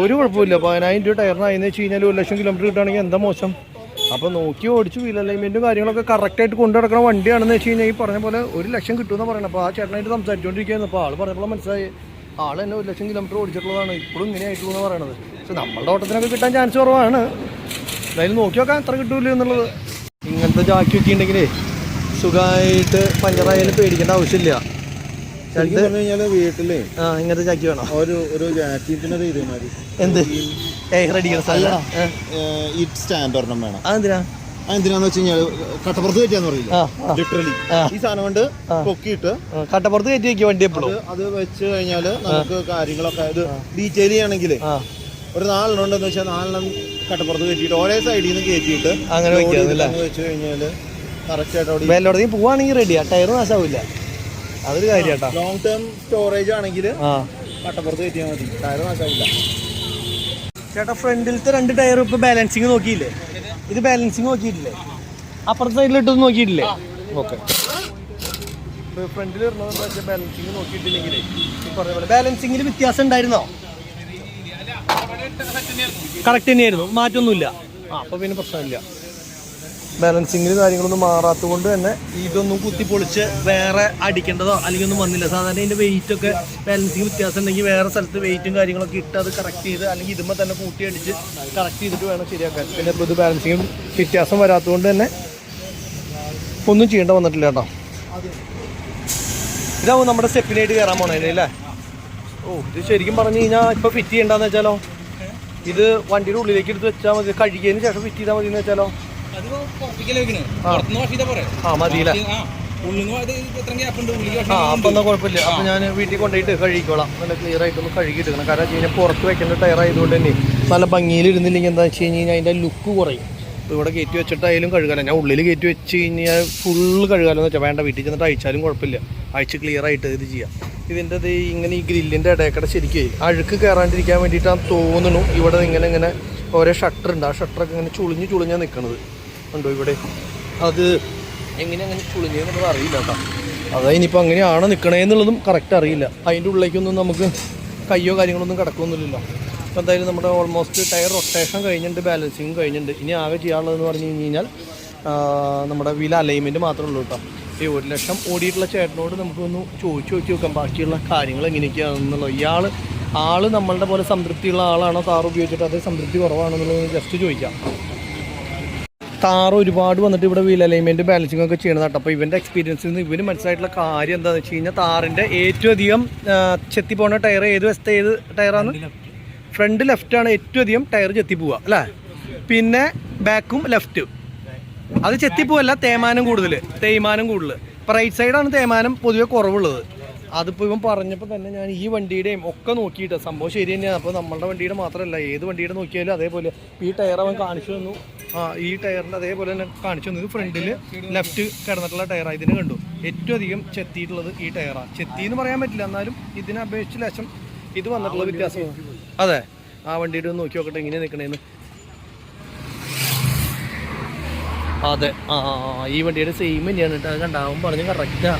ഒരു കുഴപ്പമില്ല പതിനായിരം രൂപ ടയറിനായെന്ന് വെച്ച് കഴിഞ്ഞാൽ ഒരു ലക്ഷം കിലോമീറ്റർ കിട്ടുകയാണെങ്കിൽ എന്താ മോശം? അപ്പോൾ നോക്കി ഓടിച്ച് വീൽ അലൈൻമെന്റും കാര്യങ്ങളൊക്കെ കറക്റ്റായിട്ട് കൊണ്ടു നടക്കുന്ന വണ്ടിയാണെന്ന് വെച്ച് കഴിഞ്ഞാൽ ഈ പറഞ്ഞ പോലെ ഒരു ലക്ഷം കിട്ടുമെന്ന് പറയണം. അപ്പോൾ ആ ചേട്ടനായിട്ട് സംസാരിച്ചുകൊണ്ടിരിക്കുകയായിരുന്നു അപ്പോൾ ആൾ പറഞ്ഞപ്പോൾ മനസ്സിലായി. ആൾ തന്നെ ഒരു ലക്ഷം കിലോമീറ്റർ ഓടിച്ചിട്ടുള്ളതാണ്. ഇപ്പോഴും ഇങ്ങനെ ആയിട്ടുള്ളൂ എന്ന് പറയണത്. പക്ഷെ നമ്മളുടെ ഓട്ടത്തിനൊക്കെ കിട്ടാൻ ചാൻസ് കുറവാണ്. എന്തായാലും നോക്കി നോക്കാൻ എത്ര കിട്ടൂല എന്നുള്ളത്. ഇങ്ങനത്തെ ജാക്കി ഒക്കെ ഉണ്ടെങ്കിലേ സുഖമായിട്ട് പഞ്ചറായാലും പേടിക്കേണ്ട ആവശ്യമില്ല. ശരിക്കും പറഞ്ഞു കഴിഞ്ഞാൽ വീട്ടിൽ ആ ഇങ്ങനത്തെ ചാക്കി വേണം? ഒരു ഒരു ഇതേമാതിരി. എന്ത്? സ്റ്റാൻഡ് ഒരെണ്ണം വേണം. അതെന്തിനാ? അത് എന്തിനാന്ന് വെച്ച് കഴിഞ്ഞാൽ കട്ടപ്പുറത്ത് കയറ്റിയാന്ന് പറയില്ല? ലിറ്ററലി ഈ സാധനം കൊണ്ട്. പൊക്കിയിട്ട് കട്ടപ്പുറത്ത് കയറ്റി വെക്കുക വണ്ടി എപ്പോഴും അത് വെച്ച് കഴിഞ്ഞാൽ നമുക്ക് കാര്യങ്ങളൊക്കെ ഇത് ഡീറ്റെയിൽ ചെയ്യണമെങ്കിൽ ഒരു നാലെണ്ണം ഉണ്ടെന്ന് വെച്ചാൽ നാലെണ്ണം കട്ടപ്പുറത്ത് കയറ്റിയിട്ട് ഒരേ സൈഡിൽ നിന്ന് കയറ്റിയിട്ട് അങ്ങനെ വെച്ച് കഴിഞ്ഞാൽ വെല്ലോടത്തേക്ക് പോവാണെങ്കിൽ റെഡിയാ ടയർ നാശാവില്ല. അതൊരു കാര്യാട്ടാ ലോങ് ടേം സ്റ്റോറേജ് ആണെങ്കിൽ കട്ടപ്പുറത്ത് കയറ്റിയാൽ മതി. ടയർ നാശാവില്ല. ചേട്ടാ ഫ്രണ്ടിലത്തെ രണ്ട് ടയർ ഇപ്പൊ ബാലൻസിങ് നോക്കിയില്ലേ? ഇത് ബാലൻസിങ് നോക്കിയിട്ടില്ലേ? അപ്പുറത്തെ സൈഡിലിട്ടൊന്നും നോക്കിയിട്ടില്ലേ? ഓക്കെ. ഫ്രണ്ടിൽ ബാലൻസിങ് നോക്കിയിട്ടില്ലെങ്കിലേ പറഞ്ഞ പോലെ ബാലൻസിങ്ങിൽ വ്യത്യാസം ഉണ്ടായിരുന്നോ? കറക്റ്റ് തന്നെയായിരുന്നു. മാറ്റമൊന്നുമില്ല ആ അപ്പൊ പിന്നെ പ്രശ്നമില്ല. ബാലൻസിങ്ങിൽ കാര്യങ്ങളൊന്നും മാറാത്തത് കൊണ്ട് തന്നെ ഇതൊന്നും കുത്തിപ്പൊളിച്ച് വേറെ അടിക്കേണ്ടതോ അല്ലെങ്കിൽ ഒന്നും വന്നില്ല. സാധാരണ ഇതിന്റെ വെയിറ്റ് ഒക്കെ ബാലൻസിങ് വ്യത്യാസം ഉണ്ടെങ്കിൽ വേറെ സ്ഥലത്ത് വെയിറ്റും കാര്യങ്ങളൊക്കെ ഇട്ട് അത് കറക്റ്റ് ചെയ്ത് അല്ലെങ്കിൽ ഇതുമ്പോൾ തന്നെ കൂട്ടി അടിച്ച് കറക്റ്റ് ചെയ്തിട്ട് വേണം ശരിയാക്കാൻ. പിന്നെ ഇപ്പോൾ ഇത് ബാലൻസിങ് വ്യത്യാസം വരാത്തതുകൊണ്ട് തന്നെ ഒന്നും ചെയ്യേണ്ട വന്നിട്ടില്ല കേട്ടോ. ഇതാവും നമ്മുടെ സ്റ്റെപ്പിനായിട്ട് കയറാൻ പോണേ അല്ലേ? ഓ ഇത് ശരിക്കും പറഞ്ഞു കഴിഞ്ഞാൽ ഇപ്പോൾ ഫിറ്റ് ചെയ്യണ്ടെന്ന് വെച്ചാലോ? ഇത് വണ്ടിയുടെ ഉള്ളിലേക്ക് എടുത്ത് വെച്ചാൽ മതി. കഴുകിയതിന് ശേഷം ഫിറ്റ് ചെയ്താൽ മതി എന്ന് വെച്ചാലോ? ആ. മതിയില്ല. ആ അപ്പം എന്നാൽ കുഴപ്പമില്ല. അപ്പം ഞാൻ വീട്ടിൽ കൊണ്ടുപോയിട്ട് കഴുകിക്കോളാം. നല്ല ക്ലിയർ ആയിട്ടൊന്ന് കഴുകി എടുക്കണം കാരണം വെച്ച് കഴിഞ്ഞാൽ പുറത്ത് വെക്കേണ്ട ടയർ ആയതുകൊണ്ട് തന്നെ നല്ല ഭംഗിയിൽ ഇരുന്നില്ലെങ്കിൽ എന്താ വെച്ച് കഴിഞ്ഞ് കഴിഞ്ഞാൽ അതിന്റെ ലുക്ക് കുറയും. ഇവിടെ കയറ്റി വെച്ചിട്ടായാലും കഴുകാല ഞാൻ ഉള്ളിൽ കയറ്റി വെച്ച് കഴിഞ്ഞാൽ ഫുള്ള് കഴുകാലോ എന്ന് വെച്ചാൽ വേണ്ട. വീട്ടിൽ ചെന്നിട്ട് അയച്ചാലും കുഴപ്പമില്ല. അയച്ച് ക്ലിയർ ആയിട്ട് ഇത് ചെയ്യാം. ഇതിന്റെ ഇത് ഇങ്ങനെ ഈ ഗ്രില്ലിന്റെ ഇടയക്കട ശരിക്കും അഴുക്ക് കയറാണ്ടിരിക്കാൻ വേണ്ടിയിട്ടാണ് തോന്നുന്നു. ഇവിടെ ഇങ്ങനെ ഇങ്ങനെ ഓരോ ഷട്ടർ ഉണ്ട്. ആ ഷട്ടറൊക്കെ ഇങ്ങനെ ചുളിഞ്ഞ് ചുളിഞ്ഞാണ് നിൽക്കുന്നത് ഉണ്ടോ ഇവിടെ? അത് എങ്ങനെ അങ്ങനെ ചുളിഞ്ഞെന്നുള്ളത് അറിയില്ല കേട്ടോ. അതാ ഇനിയിപ്പോൾ അങ്ങനെയാണോ നിൽക്കണേന്നുള്ളതും കറക്റ്റ് അറിയില്ല. അതിന്റെ ഉള്ളിലേക്കൊന്നും നമുക്ക് കയ്യോ കാര്യങ്ങളൊന്നും കിടക്കൊന്നുമില്ലല്ലോ. അപ്പോൾ എന്തായാലും നമ്മുടെ ഓൾമോസ്റ്റ് ടയർ റൊട്ടേഷൻ കഴിഞ്ഞിട്ടുണ്ട് ബാലൻസിങ് കഴിഞ്ഞിട്ടുണ്ട്. ഇനി ആകെ ചെയ്യാനുള്ളതെന്ന് പറഞ്ഞു കഴിഞ്ഞ് കഴിഞ്ഞാൽ നമ്മുടെ വീൽ അലൈൻമെന്റ് മാത്രമേ ഉള്ളൂ കേട്ടോ. ഈ ഒരു ലക്ഷം ഓടിയിട്ടുള്ള ചേട്ടനോട് നമുക്കൊന്ന് ചോദിച്ചു നോക്കി നോക്കാം ബാക്കിയുള്ള കാര്യങ്ങൾ എങ്ങനെയൊക്കെയാണെന്നുള്ളത്. ഇയാൾ ആൾ നമ്മളുടെ പോലെ സംതൃപ്തിയുള്ള ആളാണോ സാർ ഉപയോഗിച്ചിട്ട് അതേ സംതൃപ്തി കുറവാണെന്നുള്ളത് ജസ്റ്റ് ചോദിക്കാം. താർ ഒരുപാട് വന്നിട്ട് ഇവിടെ വീൽ അലൈൻമെന്റ് ബാലൻസിങ് ഒക്കെ ചെയ്യണതാട്ടോ അപ്പോൾ ഇവന്റെ എക്സ്പീരിയൻസിൽ നിന്ന് ഇവന് മനസ്സിലായിട്ടുള്ള കാര്യം എന്താണെന്ന് വെച്ച് കഴിഞ്ഞാൽ താറിന്റെ ഏറ്റവും അധികം ചെത്തി പോകുന്ന ടയർ ഏത് വശത്തെ ഏത് ടയറാണ് ഫ്രണ്ട് ലെഫ്റ്റ് ആണ് ഏറ്റവും അധികം ടയർ ചെത്തി പോവുക അല്ലേ? പിന്നെ ബാക്കും ലെഫ്റ്റ് അത് ചെത്തി പോവല്ല തേമാനം കൂടുതൽ തേയ്മാനം കൂടുതൽ ഇപ്പം റൈറ്റ് സൈഡാണ് തേമാനം പൊതുവെ കുറവുള്ളത്. അതിപ്പോൾ ഇവൻ പറഞ്ഞപ്പോൾ തന്നെ ഞാൻ ഈ വണ്ടിയുടെയും ഒക്കെ നോക്കിയിട്ട്. സംഭവം ശരി തന്നെയാണ് അപ്പോൾ നമ്മളുടെ വണ്ടിയുടെ മാത്രമല്ല ഏത് വണ്ടിയുടെ നോക്കിയാലും അതേപോലെ. ഈ ടയർ അവൻ കാണിച്ചു തന്നു. ആ ഈ ടയറിന്റെ അതേപോലെ തന്നെ കാണിച്ചു തന്നു. ഇത് ഫ്രണ്ടിൽ ലെഫ്റ്റ് കിടന്നിട്ടുള്ള ടയറാണ് ഇതിന് കണ്ടു. ഏറ്റവും അധികം ചെത്തിയിട്ടുള്ളത് ഈ ടയറാണ് ചെത്തി എന്ന് പറയാൻ പറ്റില്ല. എന്നാലും ഇതിനെ അപേക്ഷിച്ച് ലക്ഷം ഇത് വന്നിട്ടുള്ള വ്യത്യാസം. അതെ. ആ വണ്ടിയുടെ ഒന്ന് നോക്കി നോക്കട്ടെ ഇങ്ങനെ നിൽക്കണേന്ന് അതെ. ആ ഈ വണ്ടിയുടെ സെയിം തന്നെയാണ് കേട്ടോ. അത് കണ്ടാവും പറഞ്ഞ് കറക്റ്റാ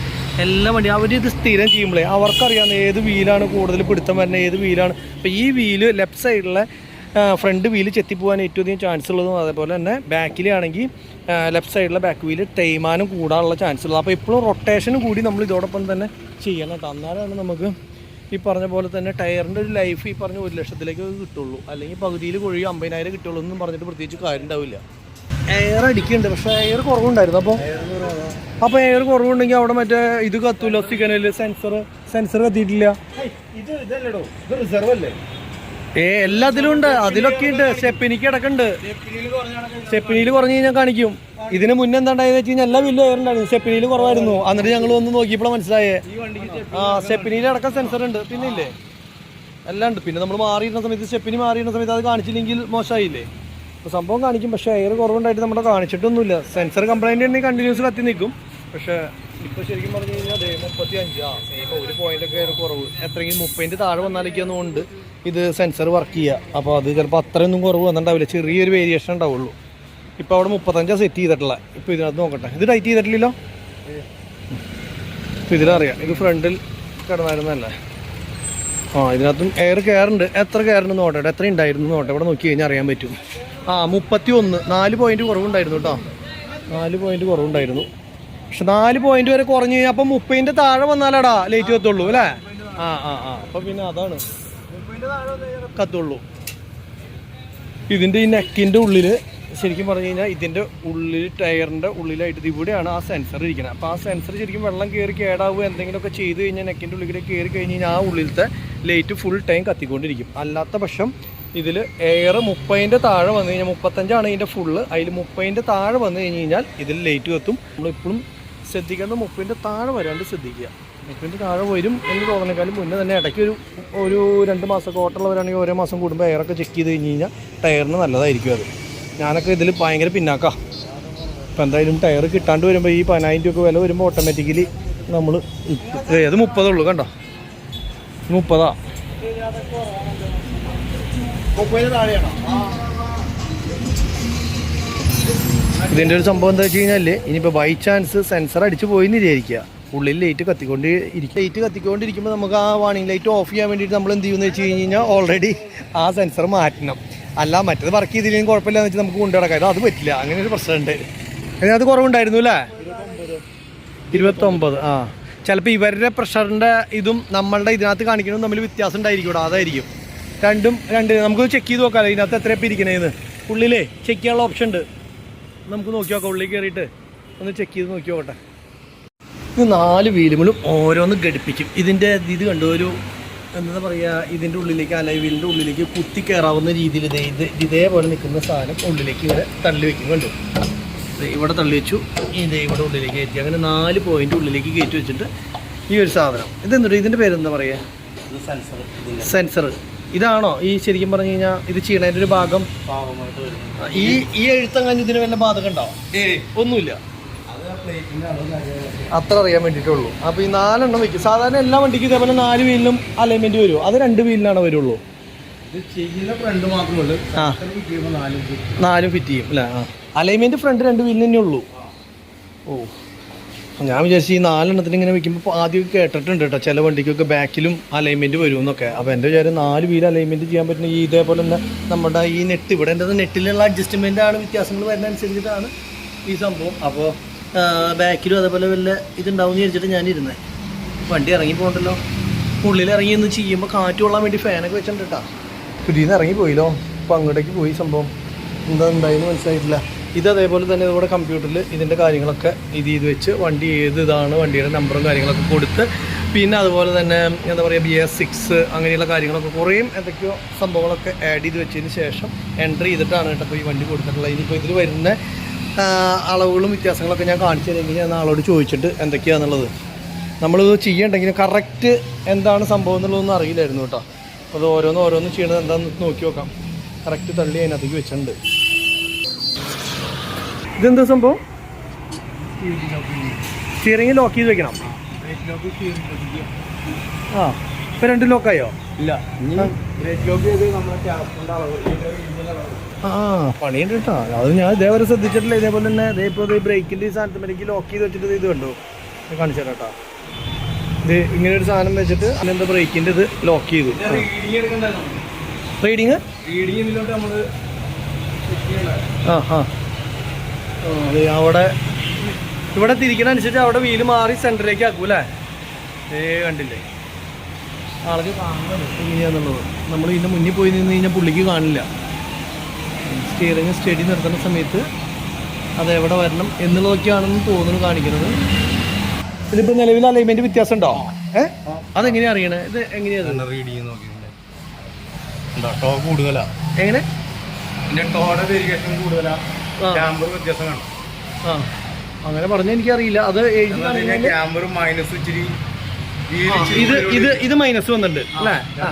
എല്ലാ വണ്ടി അവർ ഇത് സ്ഥിരം ചെയ്യുമ്പോഴേ അവർക്കറിയാം ഏത് വീലാണ് കൂടുതൽ പിടുത്തം വരുന്നത് ഏത് വീലാണ്. അപ്പോൾ ഈ വീൽ ലെഫ്റ്റ് സൈഡിലെ ഫ്രണ്ട് വീൽ ചെത്തിപ്പോകാൻ ഏറ്റവും അധികം ചാൻസ് ഉള്ളതും അതേപോലെ തന്നെ ബാക്കിലാണെങ്കിൽ ലെഫ്റ്റ് സൈഡിലെ ബാക്ക് വീൽ തേയ്മാനം കൂടാനുള്ള ചാൻസ് ഉള്ളത്. അപ്പോൾ ഇപ്പോഴും റൊട്ടേഷനും കൂടി നമ്മൾ ഇതോടൊപ്പം തന്നെ ചെയ്യണം കേട്ടോ. അന്നാലാണ് നമുക്ക് ഈ പറഞ്ഞ പോലെ തന്നെ ടയറിന്റെ ഒരു ലൈഫ് ഈ പറഞ്ഞ ഒരു ലക്ഷത്തിലേക്ക് കിട്ടുള്ളൂ. അല്ലെങ്കിൽ പകുതിയിൽ കൊഴി അമ്പതിനായിരം കിട്ടുള്ളൂ എന്നും പറഞ്ഞിട്ട് പ്രത്യേകിച്ച് കാര്യം ഉണ്ടാവില്ല എയർ അടിക്കുന്നുണ്ട്. പക്ഷെ എയർ കുറവുണ്ടായിരുന്നു. അപ്പോൾ അപ്പോൾ എയർ കുറവുണ്ടെങ്കിൽ അവിടെ മറ്റേ ഇത് കത്തൂല സിഗ്നൽ സെൻസർ സെൻസർ കത്തിയിട്ടില്ല. ഏ എല്ലാത്തിലും ഉണ്ട്. അതിലൊക്കെ ഉണ്ട്. സ്റ്റെപ്പിനിക്ക് കിടക്കുന്നുണ്ട്. സ്റ്റെപ്പിനിയിൽ കുറഞ്ഞ് കഴിഞ്ഞാൽ കാണിക്കും. ഇതിന് മുന്നേ എന്താണ്ടായെന്ന് വെച്ച് കഴിഞ്ഞാൽ എല്ലാ വലിയ എയർ ഉണ്ടായിരുന്നു. സ്റ്റെപ്പിനിയിൽ കുറവായിരുന്നു. എന്നിട്ട് ഞങ്ങൾ ഒന്ന് നോക്കിയപ്പോൾ മനസ്സിലായേ. ആ സ്റ്റെപ്പിനിയിൽ അടക്കം സെൻസർ ഉണ്ട്. പിന്നെ ഇല്ലേ എല്ലാം ഉണ്ട്. പിന്നെ നമ്മൾ മാറിയിരുന്ന സമയത്ത് സ്റ്റെപ്പിന് മാറിയിരുന്ന സമയത്ത് അത് കാണിച്ചില്ലെങ്കിൽ മോശമായില്ലേ? അപ്പോൾ സംഭവം കാണിക്കും. പക്ഷേ എയർ കുറവുണ്ടായിട്ട് നമ്മുടെ കാണിച്ചിട്ടൊന്നുമില്ല. സെൻസർ കംപ്ലൈന്റ് ഉണ്ടെങ്കിൽ കണ്ടിന്യൂസ് കത്തി നിൽക്കും. പക്ഷേ ഇപ്പോൾ ശരിക്കും പറഞ്ഞു കഴിഞ്ഞാൽ അതെ മുപ്പത്തി അഞ്ച് ആ സെയിം ഒരു പോയിന്റ് ഒക്കെ എയർ കുറവ്. എത്രയെങ്കിലും മുപ്പതിന്റെ താഴെ വന്നാലേക്കൊന്നുകൊണ്ട് ഇത് സെൻസർ വർക്ക് ചെയ്യുക അപ്പോൾ അത് ചിലപ്പോൾ അത്രയൊന്നും കുറവ് വന്നിട്ടുണ്ടാവില്ല. ചെറിയൊരു വേരിയേഷൻ ഉണ്ടാവുള്ളൂ. ഇപ്പോൾ അവിടെ മുപ്പത്തഞ്ചാണ് സെറ്റ് ചെയ്തിട്ടുള്ള. ഇപ്പോൾ ഇതിനകത്ത് നോക്കട്ടെ. ഇത് ടൈറ്റ് ചെയ്തിട്ടില്ലല്ലോ? ഇപ്പോൾ ഇതിലറിയാം. ഇത് ഫ്രണ്ടിൽ കിടന്നായിരുന്നല്ലേ? ആ ഇതിനകത്തും എയർ കയറുണ്ട് എത്ര കയറുണ്ടെന്ന് നോട്ടെ എത്ര ഉണ്ടായിരുന്നു നോട്ടെ ഇവിടെ നോക്കി കഴിഞ്ഞാൽ അറിയാൻ പറ്റും. ആ മുപ്പത്തി ഒന്ന് നാല് പോയിന്റ് കുറവുണ്ടായിരുന്നു കേട്ടോ നാല് പോയിന്റ് കുറവുണ്ടായിരുന്നു. പക്ഷെ നാല് പോയിന്റ് വരെ കുറഞ്ഞു കഴിഞ്ഞാൽ അപ്പം മുപ്പതിന്റെ താഴെ വന്നാലാടാ ലേറ്റ് കത്തുള്ളൂ അല്ലേ? ആ ആ ആ. അപ്പം പിന്നെ അതാണ്. കത്തുള്ളൂ. ഇതിന്റെ ഈ നെക്കിന്റെ ഉള്ളിൽ ശരിക്കും പറഞ്ഞു കഴിഞ്ഞാൽ ഇതിന്റെ ഉള്ളിൽ ടയറിന്റെ ഉള്ളിലായിട്ട് ഇവിടെയാണ് ആ സെൻസർ ഇരിക്കുന്നത് അപ്പോൾ ആ സെൻസർ ശരിക്കും വെള്ളം കയറി കേടാവുക എന്തെങ്കിലുമൊക്കെ ചെയ്ത് കഴിഞ്ഞാൽ നെക്കിന്റെ ഉള്ളിൽ കയറി കഴിഞ്ഞ് കഴിഞ്ഞാൽ ആ ഉള്ളിലത്തെ ലൈറ്റ് ഫുൾ ടൈം കത്തിക്കൊണ്ടിരിക്കും. അല്ലാത്ത പക്ഷം ഇതിൽ എയർ മുപ്പതിന്റെ താഴെ വന്നു കഴിഞ്ഞാൽ മുപ്പത്തഞ്ചാണ് ഇതിന്റെ ഫുള്ള് അതിൽ മുപ്പതിന്റെ താഴെ വന്നു കഴിഞ്ഞ് കഴിഞ്ഞാൽ ഇതിൽ ലൈറ്റ് കത്തും നമ്മളിപ്പോഴും ശ്രദ്ധിക്കേണ്ടത് മുപ്പതിന്റെ താഴെ വരാണ്ട് ശ്രദ്ധിക്കുക. മുപ്പതിന്റെ താഴെ വരും എന്ന് തോന്നണേക്കാളും മുന്നേ തന്നെ ഇടയ്ക്ക് ഒരു ഒരു രണ്ട് മാസമൊക്കെ ഓട്ടമുള്ളവരാണെങ്കിൽ ഓരോ മാസം കൂടുമ്പോൾ എയറൊക്കെ ചെക്ക് ചെയ്ത് കഴിഞ്ഞ് കഴിഞ്ഞാൽ ടയറിന് നല്ലതായിരിക്കും അത്. ഞാനൊക്കെ ഇതിൽ ഭയങ്കര പിന്നാക്കാം. ഇപ്പം എന്തായാലും ടയർ കിട്ടാണ്ട് വരുമ്പോൾ ഈ പതിനായിരം രൂപ വില വരുമ്പോൾ ഓട്ടോമാറ്റിക്കലി നമ്മൾ ഏത് മുപ്പതേ ഉള്ളൂ കണ്ടോ? മുപ്പതാണ് മുപ്പതാ. മുപ്പതിന് താഴെയാണോ? ഇതിന്റെ ഒരു സംഭവം എന്താ വെച്ച് കഴിഞ്ഞാൽ ഇനിയിപ്പോൾ ബൈ ചാൻസ് സെൻസർ അടിച്ച് പോയി വിചാരിക്കുക. ഉള്ളിൽ ലൈറ്റ് കത്തിക്കൊണ്ട് ലൈറ്റ് കത്തിക്കൊണ്ടിരിക്കുമ്പോൾ നമുക്ക് ആ വാണിംഗ് ലൈറ്റ് ഓഫ് ചെയ്യാൻ വേണ്ടിയിട്ട് നമ്മൾ എന്ത് ചെയ്യുമെന്ന് വെച്ച് കഴിഞ്ഞ് കഴിഞ്ഞാൽ ഓൾറെഡി ആ സെൻസർ മാറ്റണം. അല്ല മറ്റേത് വർക്ക് ചെയ്തില്ലെങ്കിൽ കുഴപ്പമില്ല എന്ന് വെച്ചാൽ നമുക്ക് ഇത് അത് പറ്റില്ല. അങ്ങനെ ഒരു പ്രശ്നമുണ്ട്. അതിനകത്ത് കുറവുണ്ടായിരുന്നു അല്ലേ? ഇരുപത്തൊമ്പത്. ആ. ചിലപ്പോൾ ഇവരുടെ പ്രഷറിന്റെ ഇതും നമ്മളുടെ ഇതിനകത്ത് കാണിക്കുന്നതും തമ്മിൽ വ്യത്യാസം ഉണ്ടായിരിക്കും അതായിരിക്കും. രണ്ടും രണ്ട്. നമുക്ക് ചെക്ക് ചെയ്ത് നോക്കാം. ഇതിനകത്ത് എത്ര ഇപ്പം ഇരിക്കണേന്ന്. ഉള്ളിലേ ചെക്ക് ചെയ്യാനുള്ള ഓപ്ഷൻ ഉണ്ട്. നമുക്ക് നോക്കി നോക്കാം. ഉള്ളിൽ കയറിയിട്ട് ഒന്ന് ചെക്ക് ചെയ്ത് നോക്കി നോക്കട്ടെ. ഇത് നാല് വീലുകളും ഓരോന്ന് ഘടിപ്പിക്കും. ഇതിന്റെ ഇത് കണ്ടു? ഒരു എന്താ പറയുക ഇതിന്റെ ഉള്ളിലേക്ക് അലൈ വീലിന്റെ ഉള്ളിലേക്ക് കുത്തി കയറാവുന്ന രീതിയിൽ ഇതേ ഇത് ഇതേപോലെ നിൽക്കുന്ന സാധനം ഉള്ളിലേക്ക് ഇവിടെ തള്ളി വെക്കും. കണ്ടു? ഇവിടെ തള്ളി വെച്ചു. ഇതേ ഇവിടെ ഉള്ളിലേക്ക് കയറ്റി. അങ്ങനെ നാല് പോയിന്റ് ഉള്ളിലേക്ക് കയറ്റി വെച്ചിട്ട് ഈ ഒരു സാധനം. ഇതെന്തുണ്ട് ഇതിന്റെ പേരെന്താ പറയുക സെൻസർ സെൻസർ ഇതാണോ ഈ ശരിക്കും പറഞ്ഞു കഴിഞ്ഞാൽ ഇത് ചെയ്യണതിന്റെ ഒരു ഭാഗം? വരും ഈ ഈ എഴുത്തങ്ങാൻ ഇതിന് വല്ല ബാധകം ഉണ്ടാവും ഒന്നുമില്ല. അത്ര അറിയാൻ വേണ്ടിയിട്ടുള്ളൂ അപ്പോൾ ഈ നാലെണ്ണം വെക്കും. സാധാരണ എല്ലാ വണ്ടിക്കും ഇതേപോലെ നാല് വീലിനും അലൈൻമെന്റ് വരുമോ അത് രണ്ട് വീലിനാണ് വരുള്ളൂ? നാലും ഫിറ്റ് ചെയ്യും. അല്ലേ? അലൈൻമെന്റ് ഫ്രണ്ട് രണ്ട് വീലിന് തന്നെ ഉള്ളൂ ഓ. ഞാൻ വിചാരിച്ചു ഈ നാലെണ്ണത്തിന് ഇങ്ങനെ വെക്കുമ്പോൾ ആദ്യം കേട്ടിട്ടുണ്ട് കേട്ടോ ചില വണ്ടിക്കൊക്കെ ബാക്കിലും അലൈൻമെന്റ് വരും എന്നൊക്കെ. അപ്പോൾ എന്റെ വിചാരം നാല് വീൽ അലൈൻമെന്റ് ചെയ്യാൻ പറ്റുന്ന ഈ ഇതേപോലെ തന്നെ നമ്മുടെ ഈ നെറ്റ് ഇവിടെ എന്റെ നെറ്റിലുള്ള അഡ്ജസ്റ്റ്മെന്റ് ആണ് വ്യത്യാസങ്ങൾ വരുന്നതനുസരിച്ചിട്ടാണ് ഈ സംഭവം. അപ്പോൾ ബാക്കിലും അതേപോലെ വല്ല ഇതുണ്ടാവും എന്ന് വിചാരിച്ചിട്ട് ഞാനിരുന്നത് വണ്ടി ഇറങ്ങി പോകണ്ടല്ലോ. ഉള്ളിൽ ഇറങ്ങി ഒന്ന് ചെയ്യുമ്പോൾ കാറ്റ് കൊള്ളാൻ വേണ്ടി ഫാനൊക്കെ വെച്ചിട്ടുണ്ട് കേട്ടോ ഇതിൽ ഇറങ്ങി പോയില്ലോ. അപ്പോൾ അങ്ങോട്ടേക്ക് പോയി സംഭവം. എന്താ ഉണ്ടായെന്ന് മനസ്സിലായിട്ടില്ല. ഇത് അതേപോലെ തന്നെ നമ്മുടെ കമ്പ്യൂട്ടറിൽ ഇതിന്റെ കാര്യങ്ങളൊക്കെ ഇത് ചെയ്ത് വെച്ച് വണ്ടി ഏത് ഇതാണ് വണ്ടിയുടെ നമ്പറും കാര്യങ്ങളൊക്കെ കൊടുത്ത് പിന്നെ അതുപോലെ തന്നെ എന്താ പറയുക ബി എസ് സിക്സ് അങ്ങനെയുള്ള കാര്യങ്ങളൊക്കെ കുറേയും എന്തൊക്കെയോ സംഭവങ്ങളൊക്കെ ആഡ് ചെയ്ത് വെച്ചതിന് ശേഷം എൻട്രി ചെയ്തിട്ടാണ് കേട്ടോ ഇപ്പോൾ ഈ വണ്ടി കൊടുത്തിട്ടുള്ളത്. ഇനിയിപ്പോൾ ഇതിൽ വരുന്ന അളവുകളും വ്യത്യാസങ്ങളൊക്കെ ഞാൻ കാണിച്ചു തരുമെങ്കിൽ ഞാൻ ആളോട് ചോദിച്ചിട്ട് എന്തൊക്കെയാണെന്നുള്ളത് നമ്മളിത് ചെയ്യണ്ടെങ്കിൽ കറക്റ്റ് എന്താണ് സംഭവം എന്നുള്ളതൊന്നും അറിയില്ലായിരുന്നു കേട്ടോ. അപ്പോൾ അത് ഓരോന്ന് ഓരോന്ന് ചെയ്യണത് എന്താണെന്ന് നോക്കി നോക്കാം. കറക്റ്റ് തള്ളി അതിനകത്തേക്ക് വെച്ചിട്ടുണ്ട്. ഇതെന്താ സംഭവം? സ്റ്റിയറിംഗ് ലോക്ക് ചെയ്ത് വെക്കണം. ആ ഇപ്പൊ രണ്ട് ലോക്കായോ ഇല്ല. ആ പണിയുണ്ട് കേട്ടോ. അത് ഞാൻ ഇതേവരെ ശ്രദ്ധിച്ചിട്ടില്ല. ഇതേപോലെ തന്നെ ഇതേപോലെ ബ്രേക്കിന്റെ ഈ സാധനത്തിലേക്ക് ലോക്ക് ചെയ്ത് വെച്ചിട്ട് ഇത് കണ്ടു. കാണിച്ചു തരാം കേട്ടോ. ഇത് ഇങ്ങനെ ഒരു സാധനം വെച്ചിട്ട് അതിന്റെ ബ്രേക്കിന്റെ ഇത് ലോക്ക് ചെയ്തു. റീഡിങ് റീഡിങ് ആ ആ. അവിടെ ഇവിടെ തിരിക്കണ അനുസരിച്ച് അവിടെ വീൽ മാറി സെന്ററിലേക്ക് ആക്കൂലേ ഏ കണ്ടില്ലേ? ആൾക്ക് കാണുന്നത് എങ്ങനെയാന്നുള്ളത് നമ്മൾ ഇതിന്റെ മുന്നിൽ പോയി നിന്ന് കഴിഞ്ഞാൽ പുള്ളിക്ക് കാണില്ല. സ്റ്റിയറിങ് സ്റ്റഡി നിർത്തുന്ന സമയത്ത് അതെവിടെ വരണം എന്നുള്ളതൊക്കെയാണെന്ന് തോന്നുന്നു കാണിക്കുന്നത്. ഇതിപ്പോൾ നിലവിൽ അലൈൻമെന്റ് വ്യത്യാസം ഉണ്ടോ ഏ? അതെങ്ങനെയാണ് അറിയണേ? ഇത് എങ്ങനെയാണ് റീഡിങ് നോക്കിയിട്ടുണ്ട്. എന്താ ടോ കൂടുതലാ? എങ്ങനെ? ടോയുടെ വേരിയേഷൻ കൂടുതലാ? ആ. ക്യാമ്പർ വ്യത്യാസം കാണും ആ. അങ്ങനെ പറഞ്ഞ എനിക്കറിയില്ല. അത് എഴുതി ക്യാമ്പർ മൈനസ് ഇച്ചിരി വീൽ ആ, ഇച്ചിരി ഇത് ഇത് ഉള്ളിലോട്ട് ഇത് മൈനസ് വന്നിട്ടുണ്ട് അല്ലേ? രണ്ടും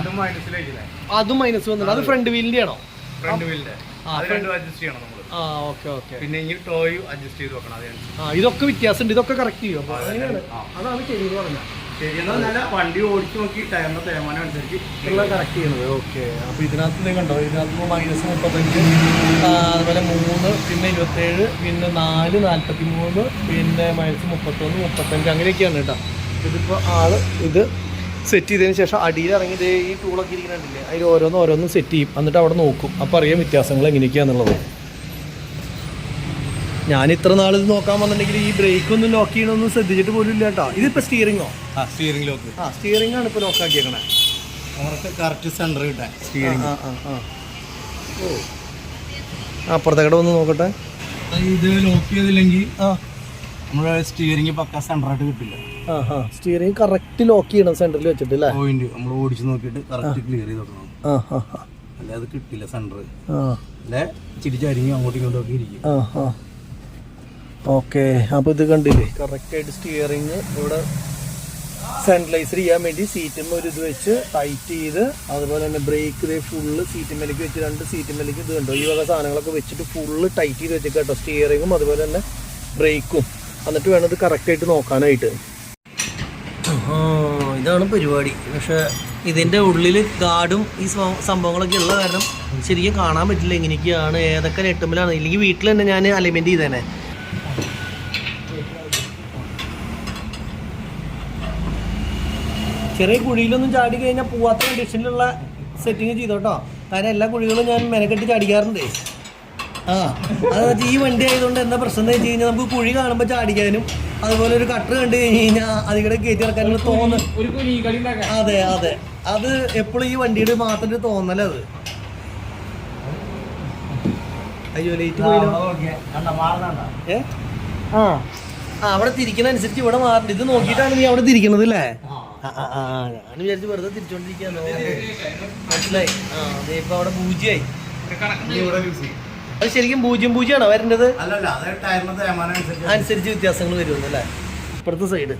അതും മൈനസ് വന്നിട്ടുണ്ട്. അത് ഫ്രണ്ട് വീലിന്റെ ആണോ? ഫ്രണ്ട് വീലിന്റെ ആ, അത് രണ്ടും അഡ്ജസ്റ്റ് ചെയ്യണം നമ്മൾ ആ ഓക്കെ ഓക്കെ പിന്നെ ഈ ടോയും അഡ്ജസ്റ്റ് ചെയ്ത് വെക്കണം അതിനനുസരിച്ച് ആ ഇതൊക്കെ വ്യത്യാസമുണ്ട്. ഇതൊക്കെ കറക്റ്റ് ചെയ്യും? അപ്പൊ അങ്ങനെയാണ്. അതാണ് ശരി പറഞ്ഞത്. വണ്ടി ഓടിച്ചു നോക്കി ടയറിന്റെ അനുസരിച്ച് ഇതിനകത്ത് ഇത് കണ്ടോ? ഇതിനകത്ത് മൈനസ് മുപ്പത്തഞ്ച് അതുപോലെ മൂന്ന് പിന്നെ ഇരുപത്തേഴ് പിന്നെ നാല് നാൽപ്പത്തി മൂന്ന് പിന്നെ മൈനസ് മുപ്പത്തൊന്ന് മുപ്പത്തഞ്ച് അങ്ങനെയൊക്കെയാണ് കേട്ടോ. ഇതിപ്പോൾ ആൾ ഇത് സെറ്റ് ചെയ്തതിന് ശേഷം അടിയിൽ ഇറങ്ങി ഈ ടൂളൊക്കെ ഇരിക്കുന്നുണ്ടല്ലേ? അതിൽ ഓരോന്ന് ഓരോന്നും സെറ്റ് ചെയ്യും. എന്നിട്ട് അവിടെ നോക്കും. അപ്പോൾ അറിയാം വ്യത്യാസങ്ങൾ എങ്ങനെയൊക്കെയാണെന്നുള്ളത് ഞാൻ ഇത്ര നാൾ ഇത് നോക്കാൻ വന്നിട്ടുണ്ടെങ്കിൽ ഈ ബ്രേക്ക് ഒന്നും ലോക്ക് ചെയ്യണമെന്ന് ശ്രദ്ധിച്ചിട്ട് പോലും ഇല്ല കേട്ടോ. ഇതിപ്പോ സ്റ്റിയറിംഗോ ആ സ്റ്റിയറിംഗ് ലോക്ക് ആ സ്റ്റിയറിംഗ് ആണ് ഇപ്പൊ ലോക്ക് ആക്കിയേക്കണേ. അവർക്ക് കറക്റ്റ് സെന്റർ കിട്ടാൻ സ്റ്റിയറിംഗ്. ഓ അപ്പുറത്തേക്കടെ ഒന്ന് നോക്കട്ടെ. ഇത് ലോക്ക് ചെയ്തില്ലെങ്കിൽ ആ. നമ്മുടെ സ്റ്റിയറിംഗ് പക്ക സെന്റർ ആയിട്ട് കിട്ടില്ല. സ്റ്റിയറിംഗ് കറക്റ്റ് ലോക്ക് ചെയ്യണം സെന്ററിൽ വെച്ചിട്ട് അല്ലേ പോയിന്റ് നമ്മൾ ഓടിച്ച് നോക്കിയിട്ട് കറക്റ്റ് ക്ലിയർ ചെയ്ത്. അല്ലെ അത് കിട്ടില്ല സെന്റർ അല്ലെ ചിരിച്ചരിഞ്ഞ് ചരിഞ്ഞ് അങ്ങോട്ടും ഇങ്ങോട്ടും ഒക്കെ ഇരിക്കും. ഓക്കെ അപ്പോൾ ഇത് കണ്ടില്ലേ? കറക്റ്റായിട്ട് സ്റ്റിയറിങ് ഇവിടെ സെൻട്രലൈസർ ചെയ്യാൻ വേണ്ടി സീറ്റും ഒരു ഇത് വെച്ച് ടൈറ്റ് ചെയ്ത് അതുപോലെ തന്നെ ബ്രേക്ക് ഇതേ ഫുള്ള് സീറ്റിന്മേലേക്ക് വെച്ച് രണ്ട് സീറ്റിന്മേലേക്ക് ഇത് കണ്ടോ? ഈ വക സാധനങ്ങളൊക്കെ വെച്ചിട്ട് ഫുള്ള് ടൈറ്റ് ചെയ്ത് വെച്ചേക്കാം കേട്ടോ സ്റ്റിയറിങ്ങും അതുപോലെ തന്നെ ബ്രേക്കും എന്നിട്ട് വേണം ഇത് കറക്റ്റായിട്ട് നോക്കാനായിട്ട്. ഇതാണ് പരിപാടി. പക്ഷെ ഇതിന്റെ ഉള്ളിൽ ഗാർഡും ഈ സംഭവങ്ങളൊക്കെ ഉള്ള കാരണം ശരിക്കും കാണാൻ പറ്റില്ല എങ്ങനെയൊക്കെയാണ് ഏതൊക്കെ നെട്ടുമ്പിലാണ്. ഇല്ലെങ്കിൽ വീട്ടിൽ തന്നെ ഞാൻ അലൈൻമെന്റ് ചെയ്തേനെ. ചെറിയ കുഴിയിലൊന്നും ചാടി കഴിഞ്ഞാൽ പോവാത്ത കണ്ടീഷനിലുള്ള സെറ്റിങ് ചെയ്തോട്ടോ. കാരണം എല്ലാ കുഴികളും ഞാൻ മെനക്കെട്ടി ചാടിക്കാറുണ്ട്. ആ അത് വെച്ചാൽ ഈ വണ്ടി ആയതുകൊണ്ട് എന്താ പ്രശ്നം എന്ന് വെച്ച് കഴിഞ്ഞാൽ നമുക്ക് കുഴി കാണുമ്പോൾ ചാടിക്കാനും അതുപോലെ ഒരു കട്ടർ കണ്ടു കഴിഞ്ഞ് കഴിഞ്ഞാൽ അതിവിടെ കയറ്റി ഇറക്കാനുള്ള കളി അതെ അതെ. അത് എപ്പോഴും ഈ വണ്ടിയുടെ മാത്രം ഒരു തോന്നലത് അയ്യോ ലേറ്റ് പോയില്ലോ. ഏ? ആ. ആ അവിടെ തിരിക്കുന്ന അനുസരിച്ച് ഇവിടെ മാറണ്ട ഇത് നോക്കിയിട്ടാണ് നീ അവിടെ തിരിക്കണത് അല്ലേ? ഞാൻ വിചാരിച്ചു വെറുതെ തിരിച്ചോണ്ടിരിക്കാന്ന് മനസ്സിലായി? ആ ദേ ഇപ്പൊ അവിടെ പൂജ്യമായി. അത് ശരിക്കും പൂജ്യം പൂജ്യമാണോ വരേണ്ടത്? അല്ലല്ല അത് ടയറിന്റെ തേമാനം അനുസരിച്ച്. അനുസരിച്ച് വ്യത്യാസങ്ങൾ വരുമെന്ന് അല്ലേ? ഇപ്പുറത്തെ സൈഡ്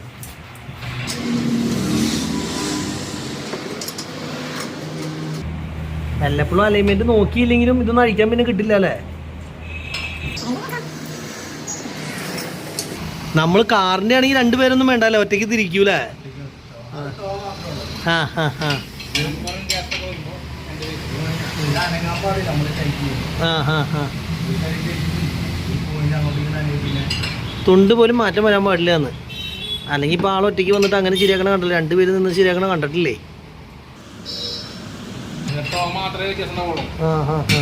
വല്ലപ്പോഴും അലൈൻമെന്റ് നോക്കിയില്ലെങ്കിലും ഇതൊന്നും അഴിക്കാൻ പിന്നെ കിട്ടില്ല അല്ലേ? നമ്മൾ കാറിന്റെ ആണെങ്കിൽ രണ്ടുപേരൊന്നും വേണ്ടല്ലേ ഒറ്റയ്ക്ക് തിരിക്കൂലേ? ആ ആ ആ. തുണ്ട് പോലും മാറ്റം വരാൻ പാടില്ല എന്ന്. അല്ലെങ്കിൽ ഇപ്പോൾ ആൾ ഒറ്റയ്ക്ക് വന്നിട്ട് അങ്ങനെ ശരിയാക്കണ കണ്ടില്ല? രണ്ടുപേര് നിന്ന് ശരിയാക്കണ കണ്ടിട്ടില്ലേ? ആ ആ ആ.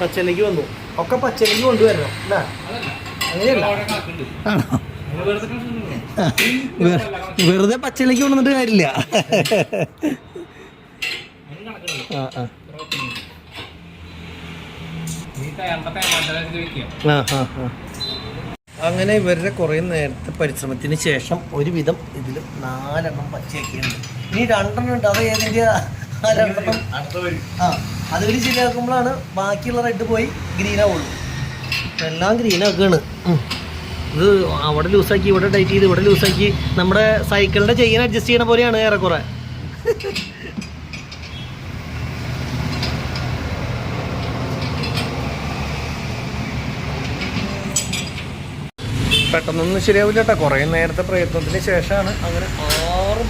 പച്ചലേക്ക് വന്നു. ഒക്കെ പച്ചലേക്ക് കൊണ്ടുവരണം അല്ലേ? അങ്ങനെയല്ല. വെറുതെ. പച്ചലേക്ക് കൊണ്ടുവന്നിട്ട് കാര്യമില്ല. ആ ആ. അങ്ങനെ ഇവരുടെ കുറേ നേരത്തെ പരിശ്രമത്തിന് ശേഷം ഒരുവിധം ഇതിൽ നാലെണ്ണം പച്ചയൊക്കെയുണ്ട് ഇനി രണ്ടെണ്ണം ഉണ്ട്. അത് ഏതിന്റെ രണ്ടെണ്ണം ആ അത് ഒരു ശരിയാക്കുമ്പോഴാണ് ബാക്കിയുള്ള റെഡ് പോയി ഗ്രീൻ ആവുള്ളൂ. എല്ലാം ഗ്രീൻ ആക്കുകയാണ് ഇത് അവിടെ ലൂസാക്കി ഇവിടെ ടൈറ്റ് ചെയ്ത് ഇവിടെ ലൂസാക്കി നമ്മുടെ സൈക്കിളിന്റെ ചെയിൻ അഡ്ജസ്റ്റ് ചെയ്യണ പോലെയാണ് ഏറെക്കുറെ. പെട്ടെന്നൊന്നും ശരിയാവില്ല കേട്ടോ കുറേ നേരത്തെ പ്രയത്നത്തിന് ശേഷമാണ് അങ്ങനെ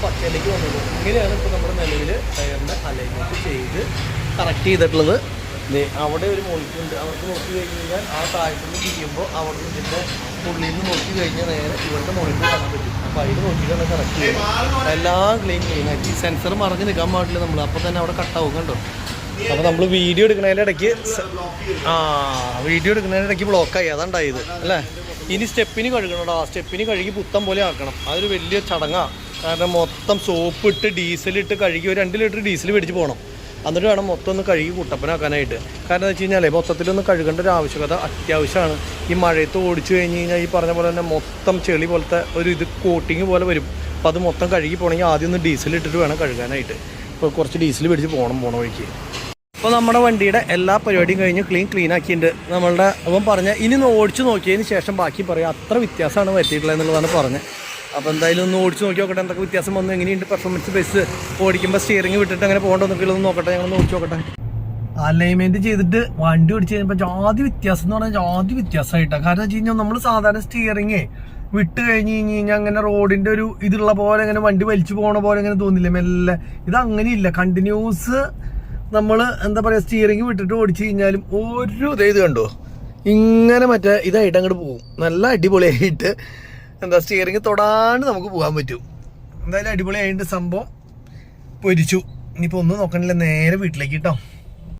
പച്ചയിലേക്ക് വന്നത്. ഇങ്ങനെയാണ് ഇപ്പോൾ നമ്മുടെ നിലവിൽ ടയറിന്റെ അലൈൻമെന്റ് ചെയ്ത് കറക്റ്റ് ചെയ്തിട്ടുള്ളത്. അവിടെ ഒരു മോളിക്കുണ്ട് അവർക്ക് നോക്കി കഴിഞ്ഞ് കഴിഞ്ഞാൽ ആ താഴത്തുനിന്ന് ചെയ്യുമ്പോൾ അവിടെ ഇതിന്റെ ഉള്ളിൽ നിന്ന് നോക്കി കഴിഞ്ഞാൽ നേരെ ഇവരുടെ മോണിറ്റർ കാണാൻ പറ്റും. അപ്പോൾ അതിൽ നോക്കിയിട്ടാണ് കറക്റ്റ് ചെയ്യുന്നത്. എല്ലാം ക്ലീൻ ക്ലീൻ ഈ സെൻസർ മറിഞ്ഞ് നിൽക്കാൻ പാടില്ല നമ്മൾ അപ്പോൾ തന്നെ അവിടെ കട്ടാവും കണ്ടോ? അപ്പോൾ നമ്മൾ വീഡിയോ എടുക്കുന്നതിന്റെ ഇടയ്ക്ക് ആ വീഡിയോ എടുക്കുന്നതിന്റെ ഇടയ്ക്ക് ബ്ലോക്കായി അതാണ്ടായത്. അല്ലേ? ഇനി സ്റ്റെപ്പിന് കഴുകണം ആ സ്റ്റെപ്പിന് കഴുകി പുത്തം പോലെ ആക്കണം. അതൊരു വലിയ ചടങ്ങാണ് കാരണം മൊത്തം സോപ്പ് ഇട്ട് ഡീസലിട്ട് കഴുകി ഒരു രണ്ട് ലിറ്റർ ഡീസൽ മേടിച്ച് പോകണം. എന്നിട്ട് വേണം മൊത്തം ഒന്ന് കഴുകി കുട്ടപ്പനാക്കാനായിട്ട്. കാരണം എന്താ വെച്ച് കഴിഞ്ഞാൽ മൊത്തത്തിലൊന്ന് കഴുകേണ്ട ഒരു ആവശ്യകത അത്യാവശ്യമാണ്. ഈ മഴയത്ത് ഓടിച്ചു കഴിഞ്ഞ് കഴിഞ്ഞാൽ ഈ പറഞ്ഞ പോലെ തന്നെ മൊത്തം ചെളി പോലത്തെ ഒരു ഇത് കോട്ടിങ് പോലെ വരും. അപ്പോൾ അത് മൊത്തം കഴുകി പോകണമെങ്കിൽ ആദ്യം ഒന്ന് ഡീസൽ ഇട്ടിട്ട് വേണം കഴുകാനായിട്ട്. ഇപ്പോൾ കുറച്ച് ഡീസൽ മേടിച്ച് പോകണം പോണ വഴിക്ക്. അപ്പോൾ നമ്മുടെ വണ്ടിയുടെ എല്ലാ പരിപാടിയും കഴിഞ്ഞ് ക്ലീൻ ക്ലീൻ ആക്കിയിട്ടുണ്ട്. നമ്മളുടെ അവൻ പറഞ്ഞ ഇനി ഓടിച്ചു നോക്കിയതിന് ശേഷം ബാക്കി പറയാം. അത്ര വ്യത്യാസമാണ് വരുത്തിയിട്ടുള്ളത് എന്നുള്ളതാണ് പറഞ്ഞത്. അപ്പോൾ എന്തായാലും ഒന്ന് ഓടിച്ച് നോക്കി നോക്കട്ടെ എന്തൊക്കെ വ്യത്യാസം വന്നു എങ്ങനെയുണ്ട് പെർഫോമൻസ് ബേസ് ഓടിക്കുമ്പോൾ സ്റ്റിയറിംഗ് വിട്ടിട്ട് അങ്ങനെ പോകേണ്ടതെന്നൊക്കെ ഒന്ന് നോക്കട്ടെ ഞങ്ങളൊന്ന് ഓടിച്ച് നോക്കട്ടെ. അലൈൻമെന്റ് ചെയ്തിട്ട് വണ്ടി ഓടിച്ച് കഴിഞ്ഞപ്പോൾ ജാതി വ്യത്യാസം എന്ന് പറഞ്ഞാൽ ജാതി വ്യത്യാസമായിട്ടാണ് കാരണം വെച്ച് കഴിഞ്ഞാൽ നമ്മൾ സാധാരണ സ്റ്റിയറിംഗ് വിട്ട് കഴിഞ്ഞ് കഴിഞ്ഞ് കഴിഞ്ഞാൽ അങ്ങനെ റോഡിന്റെ ഒരു ഇതുള്ള പോലെ അങ്ങനെ വണ്ടി വലിച്ചു പോണ പോലെ അങ്ങനെ തോന്നില്ല മെല്ലെ? ഇത് അങ്ങനെയില്ല. കണ്ടിന്യൂസ് നമ്മൾ എന്താ പറയുക സ്റ്റിയറിംഗ് വിട്ടിട്ട് ഓടിച്ചു കഴിഞ്ഞാലും ഒരു ഇത് കണ്ടോ? ഇങ്ങനെ മറ്റേ ഇതായിട്ട് അങ്ങോട്ട് പോകും. നല്ല അടിപൊളിയായിട്ട് എന്താ സ്റ്റിയറിംഗ് തൊടാണ്ട് നമുക്ക് പോകാൻ പറ്റും. എന്തായാലും അടിപൊളിയായിട്ട് സംഭവം പൊരിച്ചു. ഇനിയിപ്പോൾ ഒന്നും നോക്കണില്ല നേരെ വീട്ടിലേക്ക് കേട്ടോ.